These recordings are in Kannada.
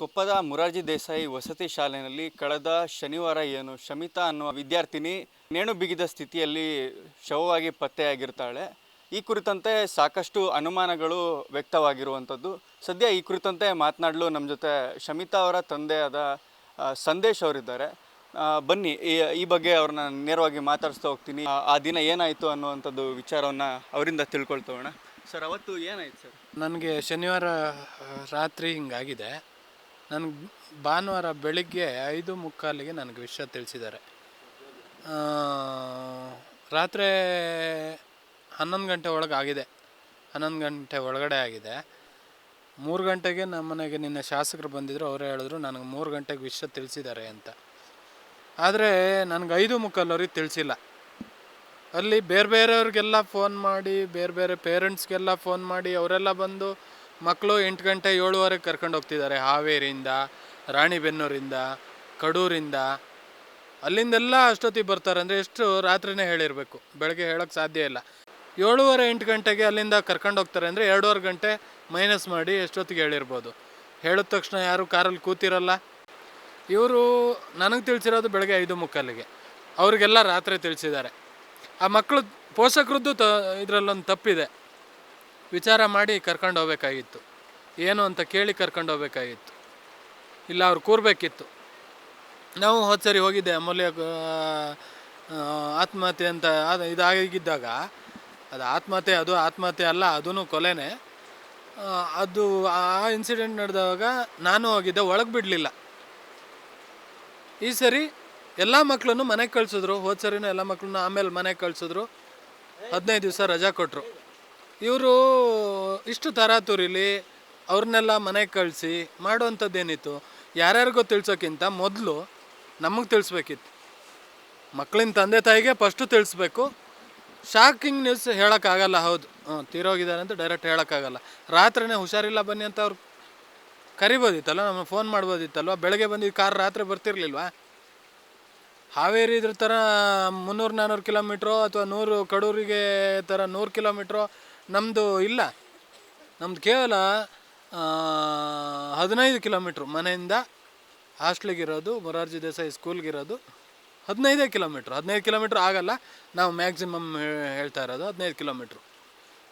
ಕೊಪ್ಪದ ಮುರಾರ್ಜಿ ದೇಸಾಯಿ ವಸತಿ ಶಾಲೆಯಲ್ಲಿ ಕಳೆದ ಶನಿವಾರ ಏನು ಶಮಿತಾ ಅನ್ನುವ ವಿದ್ಯಾರ್ಥಿನಿ ನೇಣು ಬಿಗಿದ ಸ್ಥಿತಿಯಲ್ಲಿ ಶವವಾಗಿ ಪತ್ತೆಯಾಗಿರ್ತಾಳೆ. ಈ ಕುರಿತಂತೆ ಸಾಕಷ್ಟು ಅನುಮಾನಗಳು ವ್ಯಕ್ತವಾಗಿರುವಂಥದ್ದು. ಸದ್ಯ ಈ ಕುರಿತಂತೆ ಮಾತನಾಡಲು ನಮ್ಮ ಜೊತೆ ಶಮಿತಾ ಅವರ ತಂದೆಯಾದ ಸಂದೇಶ್ ಅವರಿದ್ದಾರೆ. ಬನ್ನಿ, ಈ ಬಗ್ಗೆ ಅವ್ರನ್ನ ನೇರವಾಗಿ ಮಾತಾಡಿಸ್ತಾ ಹೋಗ್ತೀನಿ. ಆ ದಿನ ಏನಾಯಿತು ಅನ್ನುವಂಥದ್ದು ವಿಚಾರವನ್ನು ಅವರಿಂದ ತಿಳ್ಕೊಳ್ತೋಣ ಸರ್, ಅವತ್ತು ಏನಾಯ್ತು ಸರ್? ನನಗೆ ಶನಿವಾರ ರಾತ್ರಿ ಹಿಂಗಾಗಿದೆ. ನನಗೆ ಭಾನುವಾರ ಬೆಳಿಗ್ಗೆ ಐದು ಮುಕ್ಕಾಲಿಗೆ ನನಗೆ ವಿಷಯ ತಿಳಿಸಿದ್ದಾರೆ. ರಾತ್ರಿ ಹನ್ನೊಂದು ಗಂಟೆ ಒಳಗೆ ಆಗಿದೆ. ಹನ್ನೊಂದು ಗಂಟೆ ಒಳಗಡೆ ಆಗಿದೆ. ಮೂರು ಗಂಟೆಗೆ ನಮ್ಮ ಮನೆಗೆ ನಿನ್ನೆ ಶಾಸಕರು ಬಂದಿದ್ದರು ಅವರೇ ಹೇಳಿದ್ರು, ನನಗೆ ಮೂರು ಗಂಟೆಗೆ ವಿಷಯ ತಿಳಿಸಿದ್ದಾರೆ ಅಂತ. ಆದರೆ ನನಗೆ ಐದು ಮುಕ್ಕಾಲವ್ರಿಗೆ ತಿಳಿಸಿಲ್ಲ. ಅಲ್ಲಿ ಬೇರೆ ಬೇರೆಯವ್ರಿಗೆಲ್ಲ ಫೋನ್ ಮಾಡಿ, ಬೇರೆ ಬೇರೆ ಪೇರೆಂಟ್ಸ್ಗೆಲ್ಲ ಫೋನ್ ಮಾಡಿ, ಅವರೆಲ್ಲ ಬಂದು ಮಕ್ಕಳು ಎಂಟು ಗಂಟೆ ಏಳುವರೆಗೆ ಕರ್ಕೊಂಡು ಹೋಗ್ತಿದ್ದಾರೆ. ಹಾವೇರಿಯಿಂದ, ರಾಣಿಬೆನ್ನೂರಿಂದ, ಕಡೂರಿಂದ. ಅಲ್ಲಿಂದೆಲ್ಲ ಅಷ್ಟೊತ್ತಿಗೆ ಬರ್ತಾರೆ. ಅಂದರೆ ಎಷ್ಟು ರಾತ್ರಿನೇ ಹೇಳಿರಬೇಕು. ಬೆಳಗ್ಗೆ ಹೇಳೋಕ್ಕೆ ಸಾಧ್ಯ ಇಲ್ಲ. ಏಳುವರೆ ಎಂಟು ಗಂಟೆಗೆ ಅಲ್ಲಿಂದ ಕರ್ಕೊಂಡು ಹೋಗ್ತಾರೆ. ಅಂದರೆ ಎರಡೂವರೆ ಗಂಟೆ ಮೈನಸ್ ಮಾಡಿ ಎಷ್ಟೊತ್ತಿಗೆ ಹೇಳಿರ್ಬೋದು. ಹೇಳಿದ ತಕ್ಷಣ ಯಾರು ಕಾರಲ್ಲಿ ಕೂತಿರಲ್ಲ. ಇವರು ನನಗೆ ತಿಳಿಸಿರೋದು ಬೆಳಗ್ಗೆ ಐದು ಮುಕ್ಕಾಲಿಗೆ. ಅವರಿಗೆಲ್ಲ ರಾತ್ರಿ ತಿಳಿಸಿದ್ದಾರೆ. ಆ ಮಕ್ಕಳು ಪೋಷಕರದ್ದು ತ ಇದರಲ್ಲೊಂದು ತಪ್ಪಿದೆ. ವಿಚಾರ ಮಾಡಿ ಕರ್ಕೊಂಡು ಹೋಗ್ಬೇಕಾಗಿತ್ತು. ಏನು ಅಂತ ಕೇಳಿ ಕರ್ಕೊಂಡು ಹೋಗ್ಬೇಕಾಗಿತ್ತು. ಇಲ್ಲ, ಅವ್ರು ಕೂರಬೇಕಿತ್ತು. ನಾವು ಹೋದ ಸರಿ ಹೋಗಿದ್ದೆ. ಅಮೂಲ್ಯ ಆತ್ಮಹತ್ಯೆ ಅಂತ ಅದು ಇದಾಗಿದ್ದಾಗ, ಅದು ಆತ್ಮಹತ್ಯೆ ಅದು ಆತ್ಮಹತ್ಯೆ ಅಲ್ಲ ಅದೂ ಕೊಲೆನೇ. ಅದು ಆ ಇನ್ಸಿಡೆಂಟ್ ನಡೆದಾಗ ನಾನು ಹೋಗಿದ್ದೆ, ಒಳಗೆ ಬಿಡಲಿಲ್ಲ. ಈ ಸರಿ ಎಲ್ಲ ಮಕ್ಕಳನ್ನು ಮನೆಗೆ ಕಳಿಸಿದ್ರು. ಹೋದ ಸರಿನೂ ಎಲ್ಲ ಮಕ್ಕಳನ್ನ ಆಮೇಲೆ ಮನೆಗೆ ಕಳಿಸಿದ್ರು. ಹದಿನೈದು ದಿವಸ ರಜಾ ಕೊಟ್ಟರು ಇವರು ಇಷ್ಟು ತರಾತುರಿಲಿ ಅವ್ರನ್ನೆಲ್ಲ ಮನೆಗೆ ಕಳಿಸಿ ಮಾಡುವಂಥದ್ದೇನಿತ್ತು, ಯಾರ್ಯಾರಿಗೂ ತಿಳಿಸೋಕ್ಕಿಂತ ಮೊದಲು ನಮಗೆ ತಿಳಿಸ್ಬೇಕಿತ್ತು. ಮಕ್ಕಳಿನ ತಂದೆ ತಾಯಿಗೆ ಫಸ್ಟು ತಿಳಿಸ್ಬೇಕು. ಶಾಕಿಂಗ್ ನ್ಯೂಸ್ ಹೇಳೋಕ್ಕಾಗಲ್ಲ, ಹೌದು. ಹ್ಞೂ, ತೀರೋಗಿದ್ದಾರೆ ಅಂತ ಡೈರೆಕ್ಟ್ ಹೇಳೋಕ್ಕಾಗಲ್ಲ. ರಾತ್ರಿನೇ ಹುಷಾರಿಲ್ಲ ಬನ್ನಿ ಅಂತ ಅವ್ರು ಕರಿಬೋದಿತ್ತಲ್ಲ ನಮ್ಮ ಫೋನ್ ಮಾಡ್ಬೋದಿತ್ತಲ್ವ, ಬೆಳಗ್ಗೆ ಬಂದಿದ್ದು ಕಾರ್ ರಾತ್ರಿ ಬರ್ತಿರ್ಲಿಲ್ವಾ? ಹಾವೇರಿ ಇದ್ರ ಥರ ಮುನ್ನೂರು ನಾನ್ನೂರು ಕಿಲೋಮೀಟ್ರು ಅಥವಾ ನೂರು ಕಡೂರಿಗೆ ಥರ ನೂರು ಕಿಲೋಮೀಟ್ರು ನಮ್ಮದು ಇಲ್ಲ. ನಮ್ಮದು ಕೇವಲ ಹದಿನೈದು ಕಿಲೋಮೀಟ್ರ್ ಮನೆಯಿಂದ ಹಾಸ್ಟ್ಲಿಗಿರೋದು ಮೊರಾರ್ಜಿ ದೇಸಾಯಿ ಸ್ಕೂಲ್ಗಿರೋದು ಹದಿನೈದೇ ಕಿಲೋಮೀಟ್ರ್. ಹದಿನೈದು ಕಿಲೋಮೀಟ್ರ್ ಆಗಲ್ಲ, ನಾವು ಮ್ಯಾಕ್ಸಿಮಮ್ ಹೇಳ್ತಾ ಇರೋದು ಹದಿನೈದು ಕಿಲೋಮೀಟ್ರ್.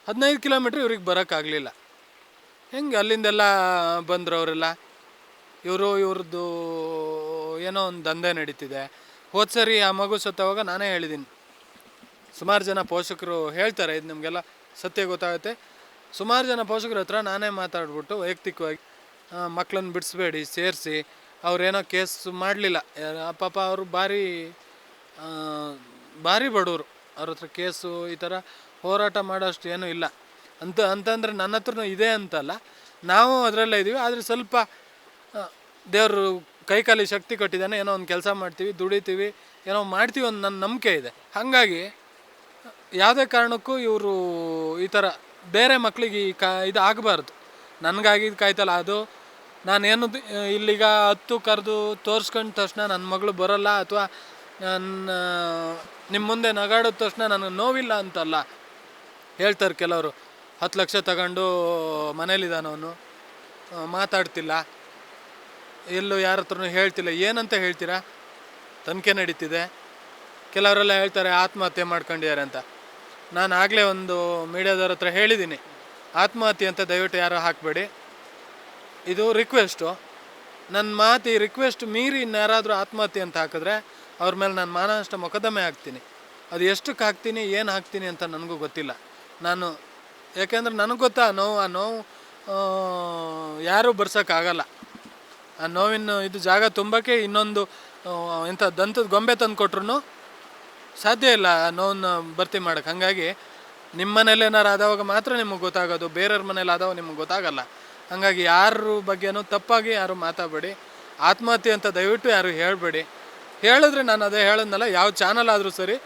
ಹದಿನೈದು ಕಿಲೋಮೀಟ್ರ್ ಇವ್ರಿಗೆ ಬರೋಕ್ಕಾಗಲಿಲ್ಲ. ಹೆಂಗೆ ಅಲ್ಲಿಂದೆಲ್ಲ ಬಂದರು ಅವರೆಲ್ಲ ಇವರು, ಇವ್ರದ್ದು ಏನೋ ಒಂದು ದಂಧೆ ನಡೀತಿದೆ. ಹೋದ ಸರಿ ಆ ಮಗು ಸತ್ತವಾಗ ನಾನೇ ಹೇಳಿದ್ದೀನಿ. ಸುಮಾರು ಜನ ಪೋಷಕರು ಹೇಳ್ತಾರೆ, ಇದು ನಮಗೆಲ್ಲ ಸತ್ಯ ಗೊತ್ತಾಗುತ್ತೆ. ಸುಮಾರು ಜನ ಪೋಷಕರ ಹತ್ರ ನಾನೇ ಮಾತಾಡ್ಬಿಟ್ಟು ವೈಯಕ್ತಿಕವಾಗಿ ಮಕ್ಕಳನ್ನ ಬಿಡಿಸ್ಬೇಡಿ, ಸೇರಿಸಿ, ಅವ್ರೇನೋ ಕೇಸ್ ಮಾಡಲಿಲ್ಲ. ಪಾಪ ಅವರು ಭಾರಿ ಭಾರಿ ಬಡವರು. ಅವ್ರ ಹತ್ರ ಕೇಸು ಈ ಥರ ಹೋರಾಟ ಮಾಡೋಷ್ಟು ಏನೂ ಇಲ್ಲ. ಅಂತ, ಅಂತಂದರೆ ನನ್ನ ಹತ್ರನೂ ಇದೆ ಅಂತಲ್ಲ. ನಾವು ಅದರಲ್ಲೇ ಇದ್ದೀವಿ. ಆದರೆ ಸ್ವಲ್ಪ ದೇವರು ಕೈಕಾಲಿ ಶಕ್ತಿ ಕೊಟ್ಟಿದ್ದಾನೆ. ಏನೋ ಒಂದು ಕೆಲಸ ಮಾಡ್ತೀವಿ, ದುಡಿತೀವಿ, ಏನೋ ಮಾಡ್ತೀವಿ ಒಂದು ನನ್ನ ನಂಬಿಕೆ ಇದೆ. ಹಾಗಾಗಿ ಯಾವುದೇ ಕಾರಣಕ್ಕೂ ಇವರು ಈ ಥರ ಬೇರೆ ಮಕ್ಕಳಿಗೆ ಈ ಕಾ ಇದು ಆಗಬಾರ್ದು. ನನಗಾಗಿದ್ದು ಕಾಯ್ತಲ್ಲ, ಅದು ನಾನೇನು ಇಲ್ಲಿಗ ಹತ್ತು ಕರೆದು ತೋರಿಸ್ಕೊಂಡ ತಕ್ಷಣ ನನ್ನ ಮಗಳು ಬರೋಲ್ಲ ಅಥವಾ ನನ್ನ, ನಿಮ್ಮ ಮುಂದೆ ನಗಾಡಿದ ತಕ್ಷಣ ನನಗೆ ನೋವಿಲ್ಲ ಅಂತಲ್ಲ ಹೇಳ್ತಾರೆ ಕೆಲವರು. ಹತ್ತು ಲಕ್ಷ ತಗೊಂಡು ಮನೇಲಿದ್ದಾನವನು ಮಾತಾಡ್ತಿಲ್ಲ. ಎಲ್ಲೂ ಯಾರ ಹತ್ರನೂ ಹೇಳ್ತಿಲ್ಲ. ಏನಂತ ಹೇಳ್ತೀರಾ? ತನಿಖೆ ನಡೀತಿದೆ. ಕೆಲವರೆಲ್ಲ ಹೇಳ್ತಾರೆ, ಆತ್ಮಹತ್ಯೆ ಮಾಡ್ಕೊಂಡಿದ್ದಾರೆ ಅಂತ. ನಾನು ಆಗಲೇ ಒಂದು ಮೀಡಿಯಾದವ್ರ ಹತ್ರ ಹೇಳಿದ್ದೀನಿ. ಆತ್ಮಹತ್ಯೆ ಅಂತ ದಯವಿಟ್ಟು ಯಾರು ಹಾಕಬೇಡಿ. ಇದು ರಿಕ್ವೆಸ್ಟು ನನ್ನ ಮಾತು ಈ ರಿಕ್ವೆಸ್ಟ್ ಮೀರಿ ಇನ್ಯಾರಾದರೂ ಆತ್ಮಹತ್ಯೆ ಅಂತ ಹಾಕಿದ್ರೆ ಅವ್ರ ಮೇಲೆ ನಾನು ಮಾನನಷ್ಟ ಮೊಕದ್ದಮೆ ಹಾಕ್ತೀನಿ. ಅದು ಎಷ್ಟಕ್ಕೆ ಹಾಕ್ತೀನಿ, ಏನು ಹಾಕ್ತೀನಿ ಅಂತ ನನಗೂ ಗೊತ್ತಿಲ್ಲ. ನಾನು, ಯಾಕೆಂದ್ರೆ ನನಗೆ ಗೊತ್ತಾ, ಆ ನೋವು ಆ ನೋವು ಯಾರೂ ಬರ್ಸೋಕ್ಕಾಗಲ್ಲ ಆ ನೋವಿನ ಇದು ಜಾಗ ತುಂಬಕ್ಕೆ ಇನ್ನೊಂದು ಇಂಥ ದಂತದ ಗೊಂಬೆ ತಂದು ಕೊಟ್ರು ಸಾಧ್ಯ ಇಲ್ಲ ಆ ನೋವನ್ನು ಭರ್ತಿ ಮಾಡೋಕ್ಕೆ. ಹಾಗಾಗಿ ನಿಮ್ಮ ಮನೇಲಿ ಏನಾರು ಆದವಾಗ ಮಾತ್ರ ನಿಮಗೆ ಗೊತ್ತಾಗೋದು, ಬೇರೆಯವ್ರ ಮನೇಲಿ ಆದವಾಗ ನಿಮಗೆ ಗೊತ್ತಾಗಲ್ಲ. ಹಾಗಾಗಿ ಯಾರ ಬಗ್ಗೆನೂ ತಪ್ಪಾಗಿ ಯಾರು ಮಾತಾಡಬೇಡಿ. ಆತ್ಮಹತ್ಯೆ ಅಂತ ದಯವಿಟ್ಟು ಯಾರು ಹೇಳಬೇಡಿ. ಹೇಳಿದ್ರೆ ನಾನು ಅದೇ ಹೇಳದ್ನಲ್ಲ, ಯಾವ ಚಾನಲ್ ಆದರೂ ಸರಿ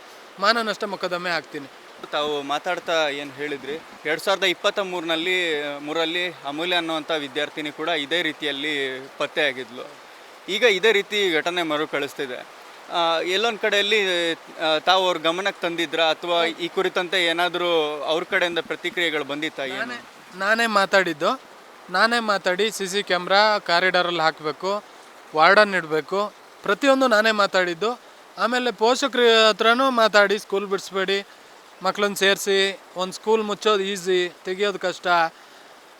ಮಾನನಷ್ಟ ಮೊಕದ್ದಮೆ ಹಾಕ್ತೀನಿ. ತಾವು ಮಾತಾಡ್ತಾ ಏನು ಹೇಳಿದ್ರಿ? ಎರಡು ಸಾವಿರದ ಇಪ್ಪತ್ತ ಮೂರಿನಲ್ಲಿ ಮೂರಲ್ಲಿ ಅಮೂಲ್ಯ ಅನ್ನುವಂಥ ವಿದ್ಯಾರ್ಥಿನಿ ಕೂಡ ಇದೇ ರೀತಿಯಲ್ಲಿ ಪತ್ತೆಯಾಗಿದ್ಲು. ಈಗ ಇದೇ ರೀತಿ ಘಟನೆ ಮರುಕಳಿಸ್ತಿದೆ. ಎಲ್ಲೊಂದು ಕಡೆಯಲ್ಲಿ ತಾವು ಅವ್ರ ಗಮನಕ್ಕೆ ತಂದಿದ್ರಾ? ಅಥವಾ ಈ ಕುರಿತಂತೆ ಏನಾದರೂ ಅವ್ರ ಕಡೆಯಿಂದ ಪ್ರತಿಕ್ರಿಯೆಗಳು ಬಂದಿತ್ತಾ ನಾನೇ ಮಾತಾಡಿದ್ದು. ನಾನೇ ಮಾತಾಡಿ ಸಿ ಸಿ ಕ್ಯಾಮ್ರಾ ಕಾರಿಡಾರಲ್ಲಿ ಹಾಕಬೇಕು, ವಾರ್ಡನ್ ಇಡಬೇಕು. ಪ್ರತಿಯೊಂದು ನಾನೇ ಮಾತಾಡಿದ್ದು. ಆಮೇಲೆ ಪೋಷಕರ ಹತ್ರನೂ ಮಾತಾಡಿ, ಸ್ಕೂಲ್ ಬಿಡಿಸ್ಬೇಡಿ ಮಕ್ಕಳನ್ನ ಸೇರಿಸಿ, ಒಂದು ಸ್ಕೂಲ್ ಮುಚ್ಚೋದು ಈಸಿ, ತೆಗಿಯೋದು ಕಷ್ಟ.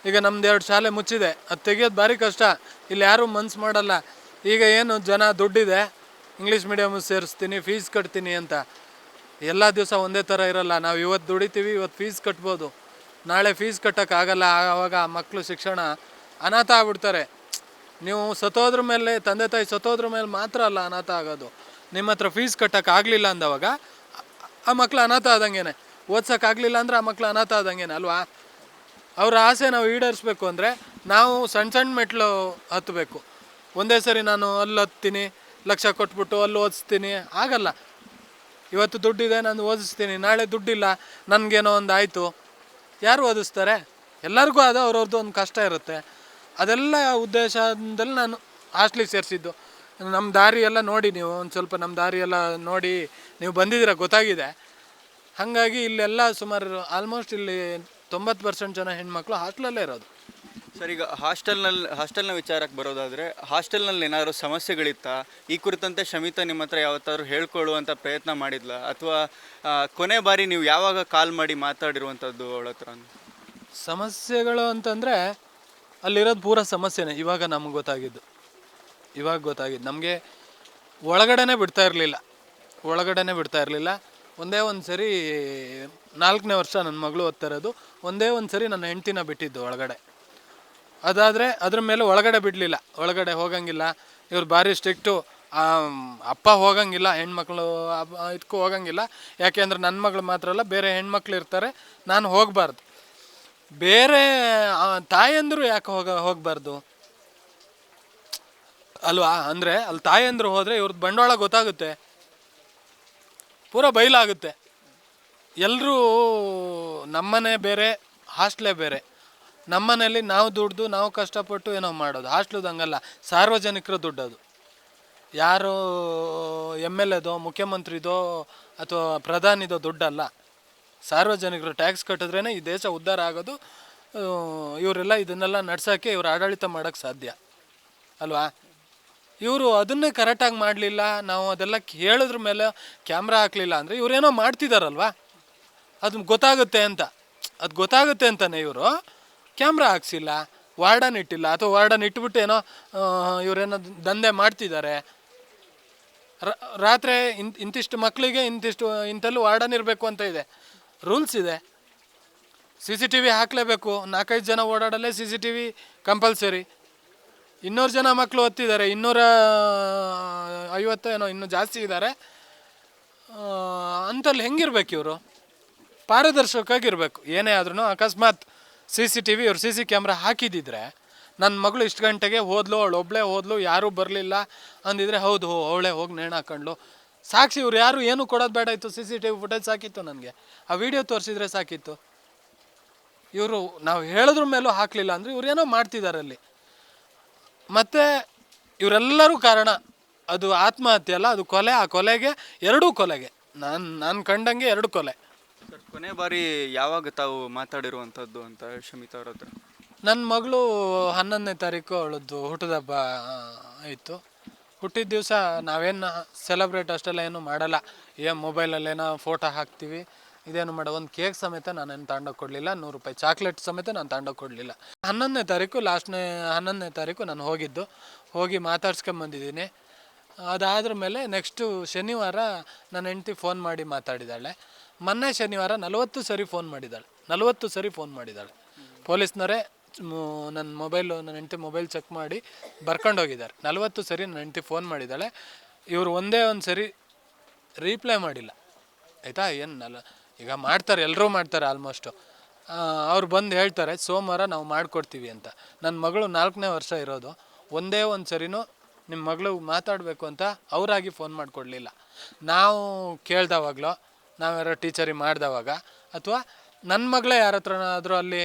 ಈಗ ನಮ್ದು ಎರಡು ಶಾಲೆ ಮುಚ್ಚಿದೆ. ಅದು ತೆಗಿಯೋದು ಭಾರಿ ಕಷ್ಟ. ಇಲ್ಲಿ ಯಾರೂ ಮನ್ಸು ಮಾಡಲ್ಲ. ಈಗ ಏನು ಜನ ದುಡ್ಡಿದೆ ಇಂಗ್ಲೀಷ್ ಮೀಡಿಯಮ್ ಸೇರಿಸ್ತೀನಿ ಫೀಸ್ ಕಟ್ತೀನಿ ಅಂತ. ಎಲ್ಲ ದಿವಸ ಒಂದೇ ಥರ ಇರಲ್ಲ. ನಾವು ಇವತ್ತು ದುಡಿತೀವಿ ಇವತ್ತು ಫೀಸ್ ಕಟ್ಬೋದು. ನಾಳೆ ಫೀಸ್ ಕಟ್ಟೋಕ್ಕಾಗಲ್ಲ ಆವಾಗ ಮಕ್ಕಳು ಶಿಕ್ಷಣ ಅನಾಥ ಆಗ್ಬಿಡ್ತಾರೆ. ನೀವು ಸತ್ತೋದ್ರ ಮೇಲೆ, ತಂದೆ ತಾಯಿ ಸತ್ತೋದ್ರ ಮೇಲೆ ಮಾತ್ರ ಅಲ್ಲ ಅನಾಥ ಆಗೋದು. ನಿಮ್ಮ ಹತ್ರ ಫೀಸ್ ಕಟ್ಟೋಕ್ಕಾಗಲಿಲ್ಲ ಅಂದವಾಗ, ಆ- ಮಕ್ಕಳು ಅನಾಥ ಆದಂಗೆನೆ. ಓದ್ಸೋಕ್ಕಾಗಲಿಲ್ಲ ಅಂದರೆ ಆ ಮಕ್ಕಳು ಅನಾಥ ಆದಂಗೆನೆ, ಅಲ್ವಾ? ಅವ್ರ ಆಸೆ ನಾವು ಈಡೇರಿಸ್ಬೇಕು ಅಂದರೆ ನಾವು ಸಣ್ಣ ಸಣ್ಣ ಮೆಟ್ಲು ಹತ್ತಬೇಕು ಒಂದೇ ಸರಿ ನಾನು ಅಲ್ಲಿ ಹತ್ತೀನಿ ಲಕ್ಷ ಕೊಟ್ಬಿಟ್ಟು ಅಲ್ಲಿ ಓದಿಸ್ತೀನಿ. ಆಗಲ್ಲ. ಇವತ್ತು ದುಡ್ಡಿದೆ, ನಾನು ಓದಿಸ್ತೀನಿ. ನಾಳೆ ದುಡ್ಡಿಲ್ಲ, ನನಗೇನೋ ಒಂದು ಆಯಿತು ಯಾರು ಓದಿಸ್ತಾರೆ? ಎಲ್ಲರಿಗೂ ಅದು ಅವ್ರವ್ರದ್ದು ಒಂದು ಕಷ್ಟ ಇರುತ್ತೆ. ಅದೆಲ್ಲ ಉದ್ದೇಶದಲ್ಲಿ ನಾನು ಹಾಸ್ಟ್ಲಿಗೆ ಸೇರಿಸಿದ್ದು. ನಮ್ಮ ದಾರಿ ಎಲ್ಲ ನೋಡಿ ನೀವು, ಒಂದು ಸ್ವಲ್ಪ ನಮ್ಮ ದಾರಿ ಎಲ್ಲ ನೋಡಿ ನೀವು ಬಂದಿದ್ದೀರ, ಗೊತ್ತಾಗಿದೆ. ಹಾಗಾಗಿ ಇಲ್ಲೆಲ್ಲ ಸುಮಾರು ಆಲ್ಮೋಸ್ಟ್ ಇಲ್ಲಿ ತೊಂಬತ್ತು ಪರ್ಸೆಂಟ್ ಜನ ಹೆಣ್ಮಕ್ಳು ಹಾಸ್ಟ್ಲಲ್ಲೇ ಇರೋದು. ಸರ್, ಈಗ ಹಾಸ್ಟೆಲ್ನಲ್ಲಿ, ಹಾಸ್ಟೆಲ್ನ ವಿಚಾರಕ್ಕೆ ಬರೋದಾದರೆ, ಹಾಸ್ಟೆಲ್ನಲ್ಲಿ ಏನಾದರೂ ಸಮಸ್ಯೆಗಳಿತ್ತಾ? ಈ ಕುರಿತಂತೆ ಶಮಿತಾ ನಿಮ್ಮ ಹತ್ರ ಯಾವತ್ತಾದ್ರೂ ಹೇಳ್ಕೊಳ್ಳುವಂಥ ಪ್ರಯತ್ನ ಮಾಡಿದ್ಲ? ಅಥವಾ ಕೊನೆ ಬಾರಿ ನೀವು ಯಾವಾಗ ಕಾಲ್ ಮಾಡಿ ಮಾತಾಡಿರುವಂಥದ್ದು ಅವಳ ಹತ್ರ? ಸಮಸ್ಯೆಗಳು ಅಂತಂದರೆ, ಅಲ್ಲಿರೋದು ಪೂರ ಸಮಸ್ಯೆನೇ, ಇವಾಗ ನಮ್ಗೆ ಗೊತ್ತಾಗಿದ್ದು. ಇವಾಗ ಗೊತ್ತಾಗಿದ್ದು. ನಮಗೆ ಒಳಗಡೆನೇ ಬಿಡ್ತಾ ಇರಲಿಲ್ಲ. ಒಳಗಡೆನೇ ಬಿಡ್ತಾ ಇರಲಿಲ್ಲ. ಒಂದೇ ಒಂದು ಸರಿ ನಾಲ್ಕನೇ ವರ್ಷ ನನ್ನ ಮಗಳು ಓದ್ತಾ ಇರೋದು. ಒಂದೇ ಒಂದು ಸರಿ ನನ್ನ ಹೆಂಡ್ತಿನ ಬಿಟ್ಟಿದ್ದು ಒಳಗಡೆ. ಅದಾದರೆ ಅದ್ರ ಮೇಲೆ ಒಳಗಡೆ ಬಿಡಲಿಲ್ಲ. ಒಳಗಡೆ ಹೋಗಂಗಿಲ್ಲ. ಇವ್ರು ಭಾರಿ ಸ್ಟ್ರಿಕ್ಟು ಅಪ್ಪ ಹೋಗಂಗಿಲ್ಲ, ಹೆಣ್ಮಕ್ಳು ಇದಕ್ಕೂ ಹೋಗಂಗಿಲ್ಲ. ಯಾಕೆಂದ್ರೆ ನನ್ನ ಮಗಳು ಮಾತ್ರ ಅಲ್ಲ, ಬೇರೆ ಹೆಣ್ಮಕ್ಳು ಇರ್ತಾರೆ. ನಾನು ಹೋಗಬಾರ್ದು. ಬೇರೆ ತಾಯಂದರು ಯಾಕೆ ಹೋಗ, ಹೋಗಬಾರ್ದು? ಅಲ್ವಾ? ಅಂದರೆ ಅಲ್ಲಿ ತಾಯಂದರು ಹೋದರೆ ಇವ್ರದ್ದು ಬಂಡವಾಳ ಗೊತ್ತಾಗುತ್ತೆ. ಪೂರ ಬಯಲಾಗುತ್ತೆ ಎಲ್ಲರೂ ನಮ್ಮನೆ ಬೇರೆ, ಹಾಸ್ಟ್ಲೇ ಬೇರೆ. ನಮ್ಮನೇಲಿ ನಾವು ದುಡ್ದು, ನಾವು ಕಷ್ಟಪಟ್ಟು ಏನೋ ಮಾಡೋದು. ಹಾಸ್ಟ್ಲದು ಹಂಗಲ್ಲ. ಸಾರ್ವಜನಿಕರ ಅದು ಯಾರು ಎಂ ಎಲ್ ಎದೋ ಮುಖ್ಯಮಂತ್ರಿದೋ ಅಥವಾ ಪ್ರಧಾನಿದೋ ದುಡ್ಡಲ್ಲ. ಸಾರ್ವಜನಿಕರು ಟ್ಯಾಕ್ಸ್ ಕಟ್ಟಿದ್ರೇ ಈ ದೇಶ ಉದ್ಧಾರ ಆಗೋದು. ಇವರೆಲ್ಲ ಇದನ್ನೆಲ್ಲ ನಡ್ಸೋಕ್ಕೆ ಇವರು ಆಡಳಿತ ಮಾಡೋಕ್ಕೆ ಸಾಧ್ಯ. ಅಲ್ವಾ? ಇವರು ಅದನ್ನೇ ಕರೆಕ್ಟಾಗಿ ಮಾಡಲಿಲ್ಲ. ನಾವು ಅದೆಲ್ಲ ಕೇಳಿದ್ರ ಮೇಲೆ ಕ್ಯಾಮ್ರಾ ಹಾಕಲಿಲ್ಲ ಅಂದರೆ ಇವರೇನೋ ಮಾಡ್ತಿದಾರಲ್ವಾ? ಅದು ಗೊತ್ತಾಗುತ್ತೆ ಅಂತ. ಅದು ಗೊತ್ತಾಗುತ್ತೆ ಅಂತಲೇ ಇವರು. ಕ್ಯಾಮ್ರಾ ಹಾಕ್ಸಿಲ್ಲ ವಾರ್ಡನ್ ಇಟ್ಟಿಲ್ಲ ಅಥವಾ ವಾರ್ಡನ್ ಇಟ್ಬಿಟ್ಟು ಏನೋ ಇವರೇನೋ ದಂಧೆ ಮಾಡ್ತಿದ್ದಾರೆ. ರಾತ್ರಿ ಇಂತ, ಇಂತಿಷ್ಟು ಮಕ್ಕಳಿಗೆ ಇಂತಿಷ್ಟು ಇಂಥಲ್ಲೂ ವಾರ್ಡನ್ ಇರಬೇಕು ಅಂತ ಇದೆ. ರೂಲ್ಸ್ ಇದೆ. ಸಿ ಸಿ ಟಿ ವಿ ಹಾಕಲೇಬೇಕು. ನಾಲ್ಕೈದು ಜನ ಓಡಾಡಲ್ಲೇ C C T V compulsory ಇನ್ನೂರು ಜನ ಮಕ್ಕಳು ಓದ್ತಿದ್ದಾರೆ ಇನ್ನೂರ ಐವತ್ತು ಏನೋ ಇನ್ನೂ ಜಾಸ್ತಿ ಇದ್ದಾರೆ. ಅಂತಲ್ಲಿ ಹೆಂಗಿರ್ಬೇಕು ಇವರು? ಪಾರದರ್ಶಕವಾಗಿರಬೇಕು. ಏನೇ ಆದ್ರೂ ಅಕಸ್ಮಾತ್ ಸಿ ಸಿ ಟಿ ವಿ ಅವ್ರು ಸಿ ಸಿ ಕ್ಯಾಮ್ರಾ ಹಾಕಿದ್ದಿದ್ರೆ ನನ್ನ ಮಗಳು ಇಷ್ಟು ಗಂಟೆಗೆ ಹೋದ್ಲು, ಅವಳು ಒಬ್ಬಳೇ ಹೋದ್ಲು, ಯಾರೂ ಬರಲಿಲ್ಲ. ಅಂದಿದ್ರೆ ಹೌದು ಅವಳೇ ಹೋಗಿ ನೇಣ ಹಾಕೊಂಡ್ಲು ಸಾಕ್ಷಿ ಇವ್ರು ಯಾರು ಏನು ಕೊಡೋದು ಬೇಡ ಇತ್ತು, C C T V footage ಸಾಕಿತ್ತು ನನಗೆ. ಆ ವಿಡಿಯೋ ತೋರಿಸಿದ್ರೆ ಸಾಕಿತ್ತು. ಇವರು ನಾವು ಹೇಳಿದ್ರ ಮೇಲೂ ಹಾಕಲಿಲ್ಲ ಅಂದರೆ ಇವ್ರು ಏನೋ ಮಾಡ್ತಿದ್ದಾರೆ ಅಲ್ಲಿ. ಮತ್ತು ಇವರೆಲ್ಲರೂ ಕಾರಣ, ಅದು ಆತ್ಮಹತ್ಯೆ ಅಲ್ಲ, ಅದು ಕೊಲೆ. ಆ ಕೊಲೆಗೆ ಎರಡೂ ಕೊಲೆಗೆ. ನಾನು ನಾನು ಕಂಡಂಗೆ ಎರಡು ಕೊಲೆ. ಕೊನೆ ಬಾರಿ ಯಾವಾಗ ತಾವು ಮಾತಾಡಿರುವಂಥದ್ದು ಅಂತ ಶಮಿತಾ ಅವ್ರ ಹತ್ರ? ನನ್ನ ಮಗಳು ಹನ್ನೊಂದನೇ ತಾರೀಕು ಅವಳದ್ದು ಹುಟ್ಟಿದ ಹಬ್ಬ ಆಯಿತು ಹುಟ್ಟಿದ ದಿವಸ ನಾವೇನು ಸೆಲೆಬ್ರೇಟ್ ಅಷ್ಟೆಲ್ಲ ಏನು ಮಾಡಲ್ಲ. ಏನು ಮೊಬೈಲಲ್ಲೇನೋ ಫೋಟೋ ಹಾಕ್ತೀವಿ. ಇದೇನು ಮಾಡೋ, ಒಂದು ಕೇಕ್ ಸಮೇತ ನಾನೇನು ತಗೊಂಡೋಗಿ ಕೊಡಲಿಲ್ಲ. ನೂರು ರೂಪಾಯಿ ಚಾಕ್ಲೇಟ್ ಸಮೇತ ನಾನು ತಗೊಂಡೋಗಿ ಕೊಡಲಿಲ್ಲ. ಹನ್ನೊಂದನೇ ತಾರೀಕು ಲಾಸ್ಟ್ನೇ ಹನ್ನೊಂದನೇ ತಾರೀಕು ನಾನು ಹೋಗಿದ್ದು. ಹೋಗಿ ಮಾತಾಡ್ಸ್ಕೊಂಬಂದಿದ್ದೀನಿ ಅದಾದ್ರ ಮೇಲೆ ನೆಕ್ಸ್ಟು ಶನಿವಾರ ನನ್ನ ಹೆಂಡ್ತಿ ಫೋನ್ ಮಾಡಿ ಮಾತಾಡಿದ್ದಾಳೆ ಮೊನ್ನೆ ಶನಿವಾರ ನಲವತ್ತು ಸರಿ ಫೋನ್ ಮಾಡಿದ್ದಾಳೆ. ನಲವತ್ತು ಸರಿ ಫೋನ್ ಮಾಡಿದ್ದಾಳೆ. ಪೊಲೀಸ್ನವರೇ ನನ್ನ ಮೊಬೈಲು, ನನ್ನ ಹೆಂಡತಿ ಮೊಬೈಲ್ ಚೆಕ್ ಮಾಡಿ ಬರ್ಕೊಂಡು ಹೋಗಿದ್ದಾರೆ. ನಲವತ್ತು ಸರಿ ನನ್ನ ಹೆಂಡತಿ ಫೋನ್ ಮಾಡಿದ್ದಾಳೆ. ಇವರು ಒಂದೇ ಒಂದು ಸರಿ ರೀಪ್ಲೈ ಮಾಡಿಲ್ಲ. ಆಯಿತಾ? ಏನು ನಲ್ಲ ಈಗ ಮಾಡ್ತಾರೆ ಎಲ್ಲರೂ ಮಾಡ್ತಾರೆ ಆಲ್ಮೋಸ್ಟು ಅವ್ರು ಬಂದು ಹೇಳ್ತಾರೆ, ಸೋಮವಾರ ನಾವು ಮಾಡಿಕೊಡ್ತೀವಿ ಅಂತ. ನನ್ನ ಮಗಳು ನಾಲ್ಕನೇ ವರ್ಷ ಇರೋದು. ಒಂದೇ ಒಂದು ಸರಿನೂ ನಿಮ್ಮ ಮಗಳು ಮಾತಾಡಬೇಕು ಅಂತ ಅವರಾಗಿ ಫೋನ್ ಮಾಡಿಕೊಡ್ಲಿಲ್ಲ. ನಾವು ಕೇಳ್ದವಾಗಲೋ ನಾವ್ಯಾರೋ ಟೀಚರಿಗೆ ಮಾಡಿದವಾಗ, ಅಥವಾ ನನ್ನ ಮಗಳೇ ಯಾರ ಹತ್ರನಾದರೂ ಅಲ್ಲಿ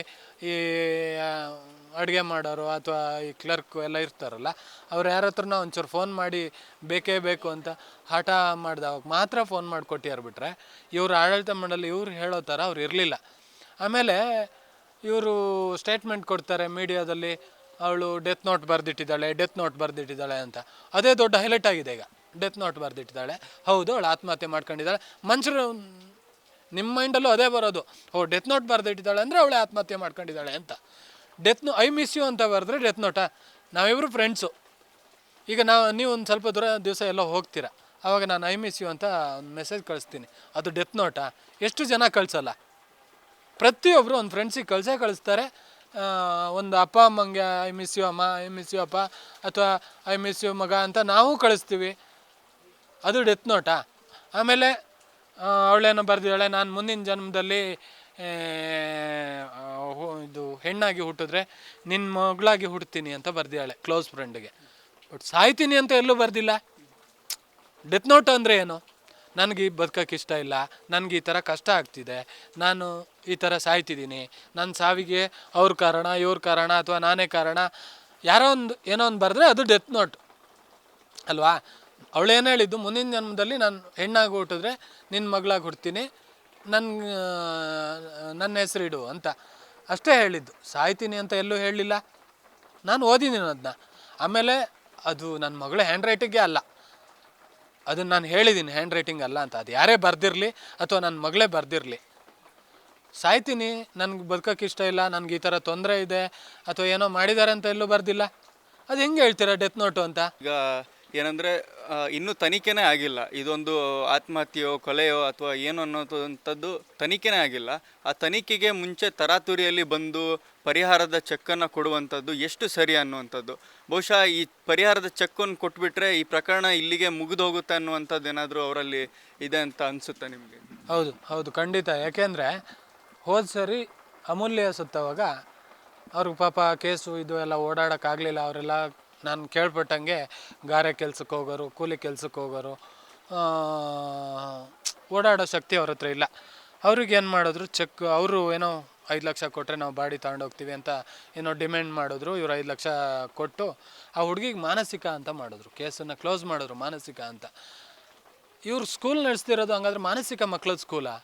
ಈ ಅಡುಗೆ ಮಾಡೋರು ಅಥವಾ ಈ ಕ್ಲರ್ಕ್ ಎಲ್ಲ ಇರ್ತಾರಲ್ಲ, ಅವ್ರು ಯಾರ ಹತ್ರನ ಒಂಚೂರು ಫೋನ್ ಮಾಡಿ ಬೇಕೇ ಬೇಕು ಅಂತ ಹಠ ಮಾಡಿದವಾಗ ಮಾತ್ರ ಫೋನ್ ಮಾಡಿಕೊಟ್ಟಿಯಾರು ಬಿಟ್ರೆ, ಇವರು ಆಡಳಿತ ಮಂಡಳಿ ಇವ್ರು ಹೇಳೋ ಥರ ಅವ್ರು ಇರಲಿಲ್ಲ. ಆಮೇಲೆ ಇವರು ಸ್ಟೇಟ್ಮೆಂಟ್ ಕೊಡ್ತಾರೆ ಮೀಡಿಯಾದಲ್ಲಿ ಅವಳು ಡೆತ್ ನೋಟ್ ಬರೆದಿಟ್ಟಿದ್ದಾಳೆ ಡೆತ್ ನೋಟ್ ಬರೆದಿಟ್ಟಿದ್ದಾಳೆ ಅಂತ. ಅದೇ ದೊಡ್ಡ ಹೈಲೈಟ್ ಆಗಿದೆ ಈಗ. ಡೆತ್ ನೋಟ್ ಬರೆದಿಟ್ಟಿದ್ದಾಳೆ. ಹೌದು, ಅವಳು ಆತ್ಮಹತ್ಯೆ ಮಾಡ್ಕೊಂಡಿದ್ದಾಳೆ. ಮನುಷ್ಯರು ನಿಮ್ಮ ಮೈಂಡಲ್ಲೂ ಅದೇ ಬರೋದು. ಓ ಡೆತ್ ನೋಟ್ ಬರೆದಿಟ್ಟಿದ್ದಾಳೆ ಅಂದರೆ ಅವಳೇ ಆತ್ಮಹತ್ಯೆ ಮಾಡ್ಕೊಂಡಿದ್ದಾಳೆ ಅಂತ. Death note I miss you ಅಂತ ಬರೆದ್ರೆ ಡೆತ್ ನೋಟಾ ನಾವಿಬ್ಬರು ಫ್ರೆಂಡ್ಸು ಈಗ ನಾವು ನೀವು ಒಂದು ಸ್ವಲ್ಪ ದೂರ ದಿವಸ ಎಲ್ಲ ಹೋಗ್ತೀರಾ. ಆವಾಗ ನಾನು ಐ ಮಿಸ್ ಯು ಅಂತ ಒಂದು ಮೆಸೇಜ್ ಕಳಿಸ್ತೀನಿ. ಅದು ಡೆತ್ ನೋಟಾ ಎಷ್ಟು ಜನ ಕಳಿಸಲ್ಲ? ಪ್ರತಿಯೊಬ್ಬರು ಒಂದು ಫ್ರೆಂಡ್ಸಿಗೆ ಕಳಿಸೇ ಕಳಿಸ್ತಾರೆ. ಒಂದು ಅಪ್ಪ, ಅಮ್ಮಂಗೆ ಐ ಮಿಸ್ ಯು ಅಮ್ಮ ಐ ಮಿಸ್ ಯು ಅಪ್ಪ, ಅಥವಾ ಐ ಮಿಸ್ ಯು ಮಗ ಅಂತ ನಾವು ಕಳಿಸ್ತೀವಿ. ಅದು ಡೆತ್ ನೋಟಾ ಆಮೇಲೆ ಅವಳೇನೋ ಬರೆದಿದ್ದಾಳೆ. ನಾನು ಮುಂದಿನ ಜನ್ಮದಲ್ಲಿ ಇದು ಹೆಣ್ಣಾಗಿ ಹುಟ್ಟಿದ್ರೆ ನಿನ್ನ ಮಗಳಾಗಿ ಹುಡ್ತೀನಿ ಅಂತ ಬರೆದಿದ್ದಾಳೆ ಕ್ಲೋಸ್ ಫ್ರೆಂಡ್ಗೆ ಬಟ್ ಸಾಯ್ತೀನಿ ಅಂತ ಎಲ್ಲೂ ಬರ್ದಿಲ್ಲ. ಡೆತ್ ನೋಟ್ ಅಂದರೆ ಏನು? ನನಗೆ ಈ ಬದುಕಕ್ಕೆ ಇಷ್ಟ ಇಲ್ಲ. ನನಗೆ ಈ ಥರ ಕಷ್ಟ ಆಗ್ತಿದೆ. ನಾನು ಈ ಥರ ಸಾಯ್ತಿದ್ದೀನಿ. ನನ್ನ ಸಾವಿಗೆ ಅವ್ರ ಕಾರಣ, ಇವ್ರ ಕಾರಣ ಅಥವಾ ನಾನೇ ಕಾರಣ. ಯಾರೋ ಒಂದು, ಏನೋ ಒಂದು ಬರೆದ್ರೆ ಅದು ಡೆತ್ ನೋಟ್ ಅಲ್ವಾ? ಅವಳೇನು ಹೇಳಿದ್ದು, ಮುಂದಿನ ಜನ್ಮದಲ್ಲಿ ನಾನು ಹೆಣ್ಣಾಗಿ ಹುಟ್ಟಿದ್ರೆ ನಿನ್ನ ಮಗಳಾಗಿ ಹುಡ್ತೀನಿ ನನ್ನ ನನ್ನ ಹೆಸರಿಡು ಅಂತ ಅಷ್ಟೇ ಹೇಳಿದ್ದು. ಸಾಯ್ತೀನಿ ಅಂತ ಎಲ್ಲೂ ಹೇಳಲಿಲ್ಲ ನಾನು ಓದಿದ್ದೀನಿ ಅದನ್ನ ಆಮೇಲೆ ಅದು ನನ್ನ ಮಗಳ ಹ್ಯಾಂಡ್ ರೈಟಿಂಗೇ ಅಲ್ಲ. ಅದನ್ನು ನಾನು ಹೇಳಿದ್ದೀನಿ ಹ್ಯಾಂಡ್ ರೈಟಿಂಗ್ ಅಲ್ಲ ಅಂತ. ಅದು ಯಾರೇ ಬರ್ದಿರಲಿ ಅಥವಾ ನನ್ನ ಮಗಳೇ ಬರ್ದಿರಲಿ. ಸಾಯ್ತೀನಿ, ನನಗೆ ಬದುಕೋಕೆ ಇಷ್ಟ ಇಲ್ಲ, ನನಗೆ ಈ ಥರ ತೊಂದರೆ ಇದೆ ಅಥವಾ ಏನೋ ಮಾಡಿದ್ದಾರೆ ಅಂತ ಎಲ್ಲೂ ಬರ್ದಿಲ್ಲ. ಅದು ಹೆಂಗೆ ಹೇಳ್ತೀರಾ ಡೆತ್ ನೋಟು ಅಂತ? ಈಗ ಏನಂದರೆ ಇನ್ನೂ ತನಿಖೆನೇ ಆಗಿಲ್ಲ. ಇದೊಂದು ಆತ್ಮಹತ್ಯೆಯೋ, ಕೊಲೆಯೋ ಅಥವಾ ಏನು ಅನ್ನೋದಂಥದ್ದು ತನಿಖೆನೇ ಆಗಿಲ್ಲ. ಆ ತನಿಖೆಗೆ ಮುಂಚೆ ತರಾತುರಿಯಲ್ಲಿ ಬಂದು ಪರಿಹಾರದ ಚೆಕ್ಕನ್ನು ಕೊಡುವಂಥದ್ದು ಎಷ್ಟು ಸರಿ ಅನ್ನುವಂಥದ್ದು. ಬಹುಶಃ ಈ ಪರಿಹಾರದ ಚೆಕ್ಕನ್ನು ಕೊಟ್ಬಿಟ್ರೆ ಈ ಪ್ರಕರಣ ಇಲ್ಲಿಗೆ ಮುಗಿದು ಹೋಗುತ್ತೆ ಅನ್ನುವಂಥದ್ದು ಏನಾದರೂ ಅವರಲ್ಲಿ ಇದೆ ಅಂತ ಅನಿಸುತ್ತೆ ನಿಮಗೆ? ಹೌದು ಹೌದು, ಖಂಡಿತ. ಯಾಕೆಂದರೆ, ಹೋದ ಸರಿ ಅಮೂಲ್ಯ ಸತ್ತವಾಗ ಅವ್ರಿಗೆ ಪಾಪ ಕೇಸು ಇದು ಎಲ್ಲ ಓಡಾಡೋಕ್ಕಾಗಲಿಲ್ಲ, ಅವರೆಲ್ಲ ನಾನು ಕೇಳ್ಪಟ್ಟಂಗೆ ಗಾರೆ ಕೆಲ್ಸಕ್ಕೆ ಹೋಗೋರು, ಕೂಲಿ ಕೆಲ್ಸಕ್ಕೆ ಹೋಗೋರು ಓಡಾಡೋ ಶಕ್ತಿ ಅವ್ರ ಹತ್ರ ಇಲ್ಲ. ಅವ್ರಿಗೆ ಏನು ಮಾಡಿದ್ರು, ಚೆಕ್, ಅವರು ಏನೋ ಐದು ಲಕ್ಷ ಕೊಟ್ಟರೆ ನಾವು ಬಾಡಿ ತಗೊಂಡೋಗ್ತೀವಿ ಅಂತ ಏನೋ ಡಿಮ್ಯಾಂಡ್ ಮಾಡಿದ್ರು, ಇವ್ರು ಐದು ಲಕ್ಷ ಕೊಟ್ಟು ಆ ಹುಡುಗಿಗೆ ಮಾನಸಿಕ ಅಂತ ಮಾಡಿದ್ರು, ಕೇಸನ್ನು ಕ್ಲೋಸ್ ಮಾಡಿದ್ರು ಮಾನಸಿಕ ಅಂತ. ಇವ್ರು ಸ್ಕೂಲ್ ನಡೆಸ್ತಿರೋದು ಹಂಗಾದ್ರೆ ಮಾನಸಿಕ ಮಕ್ಕಳ ಸ್ಕೂಲಾ?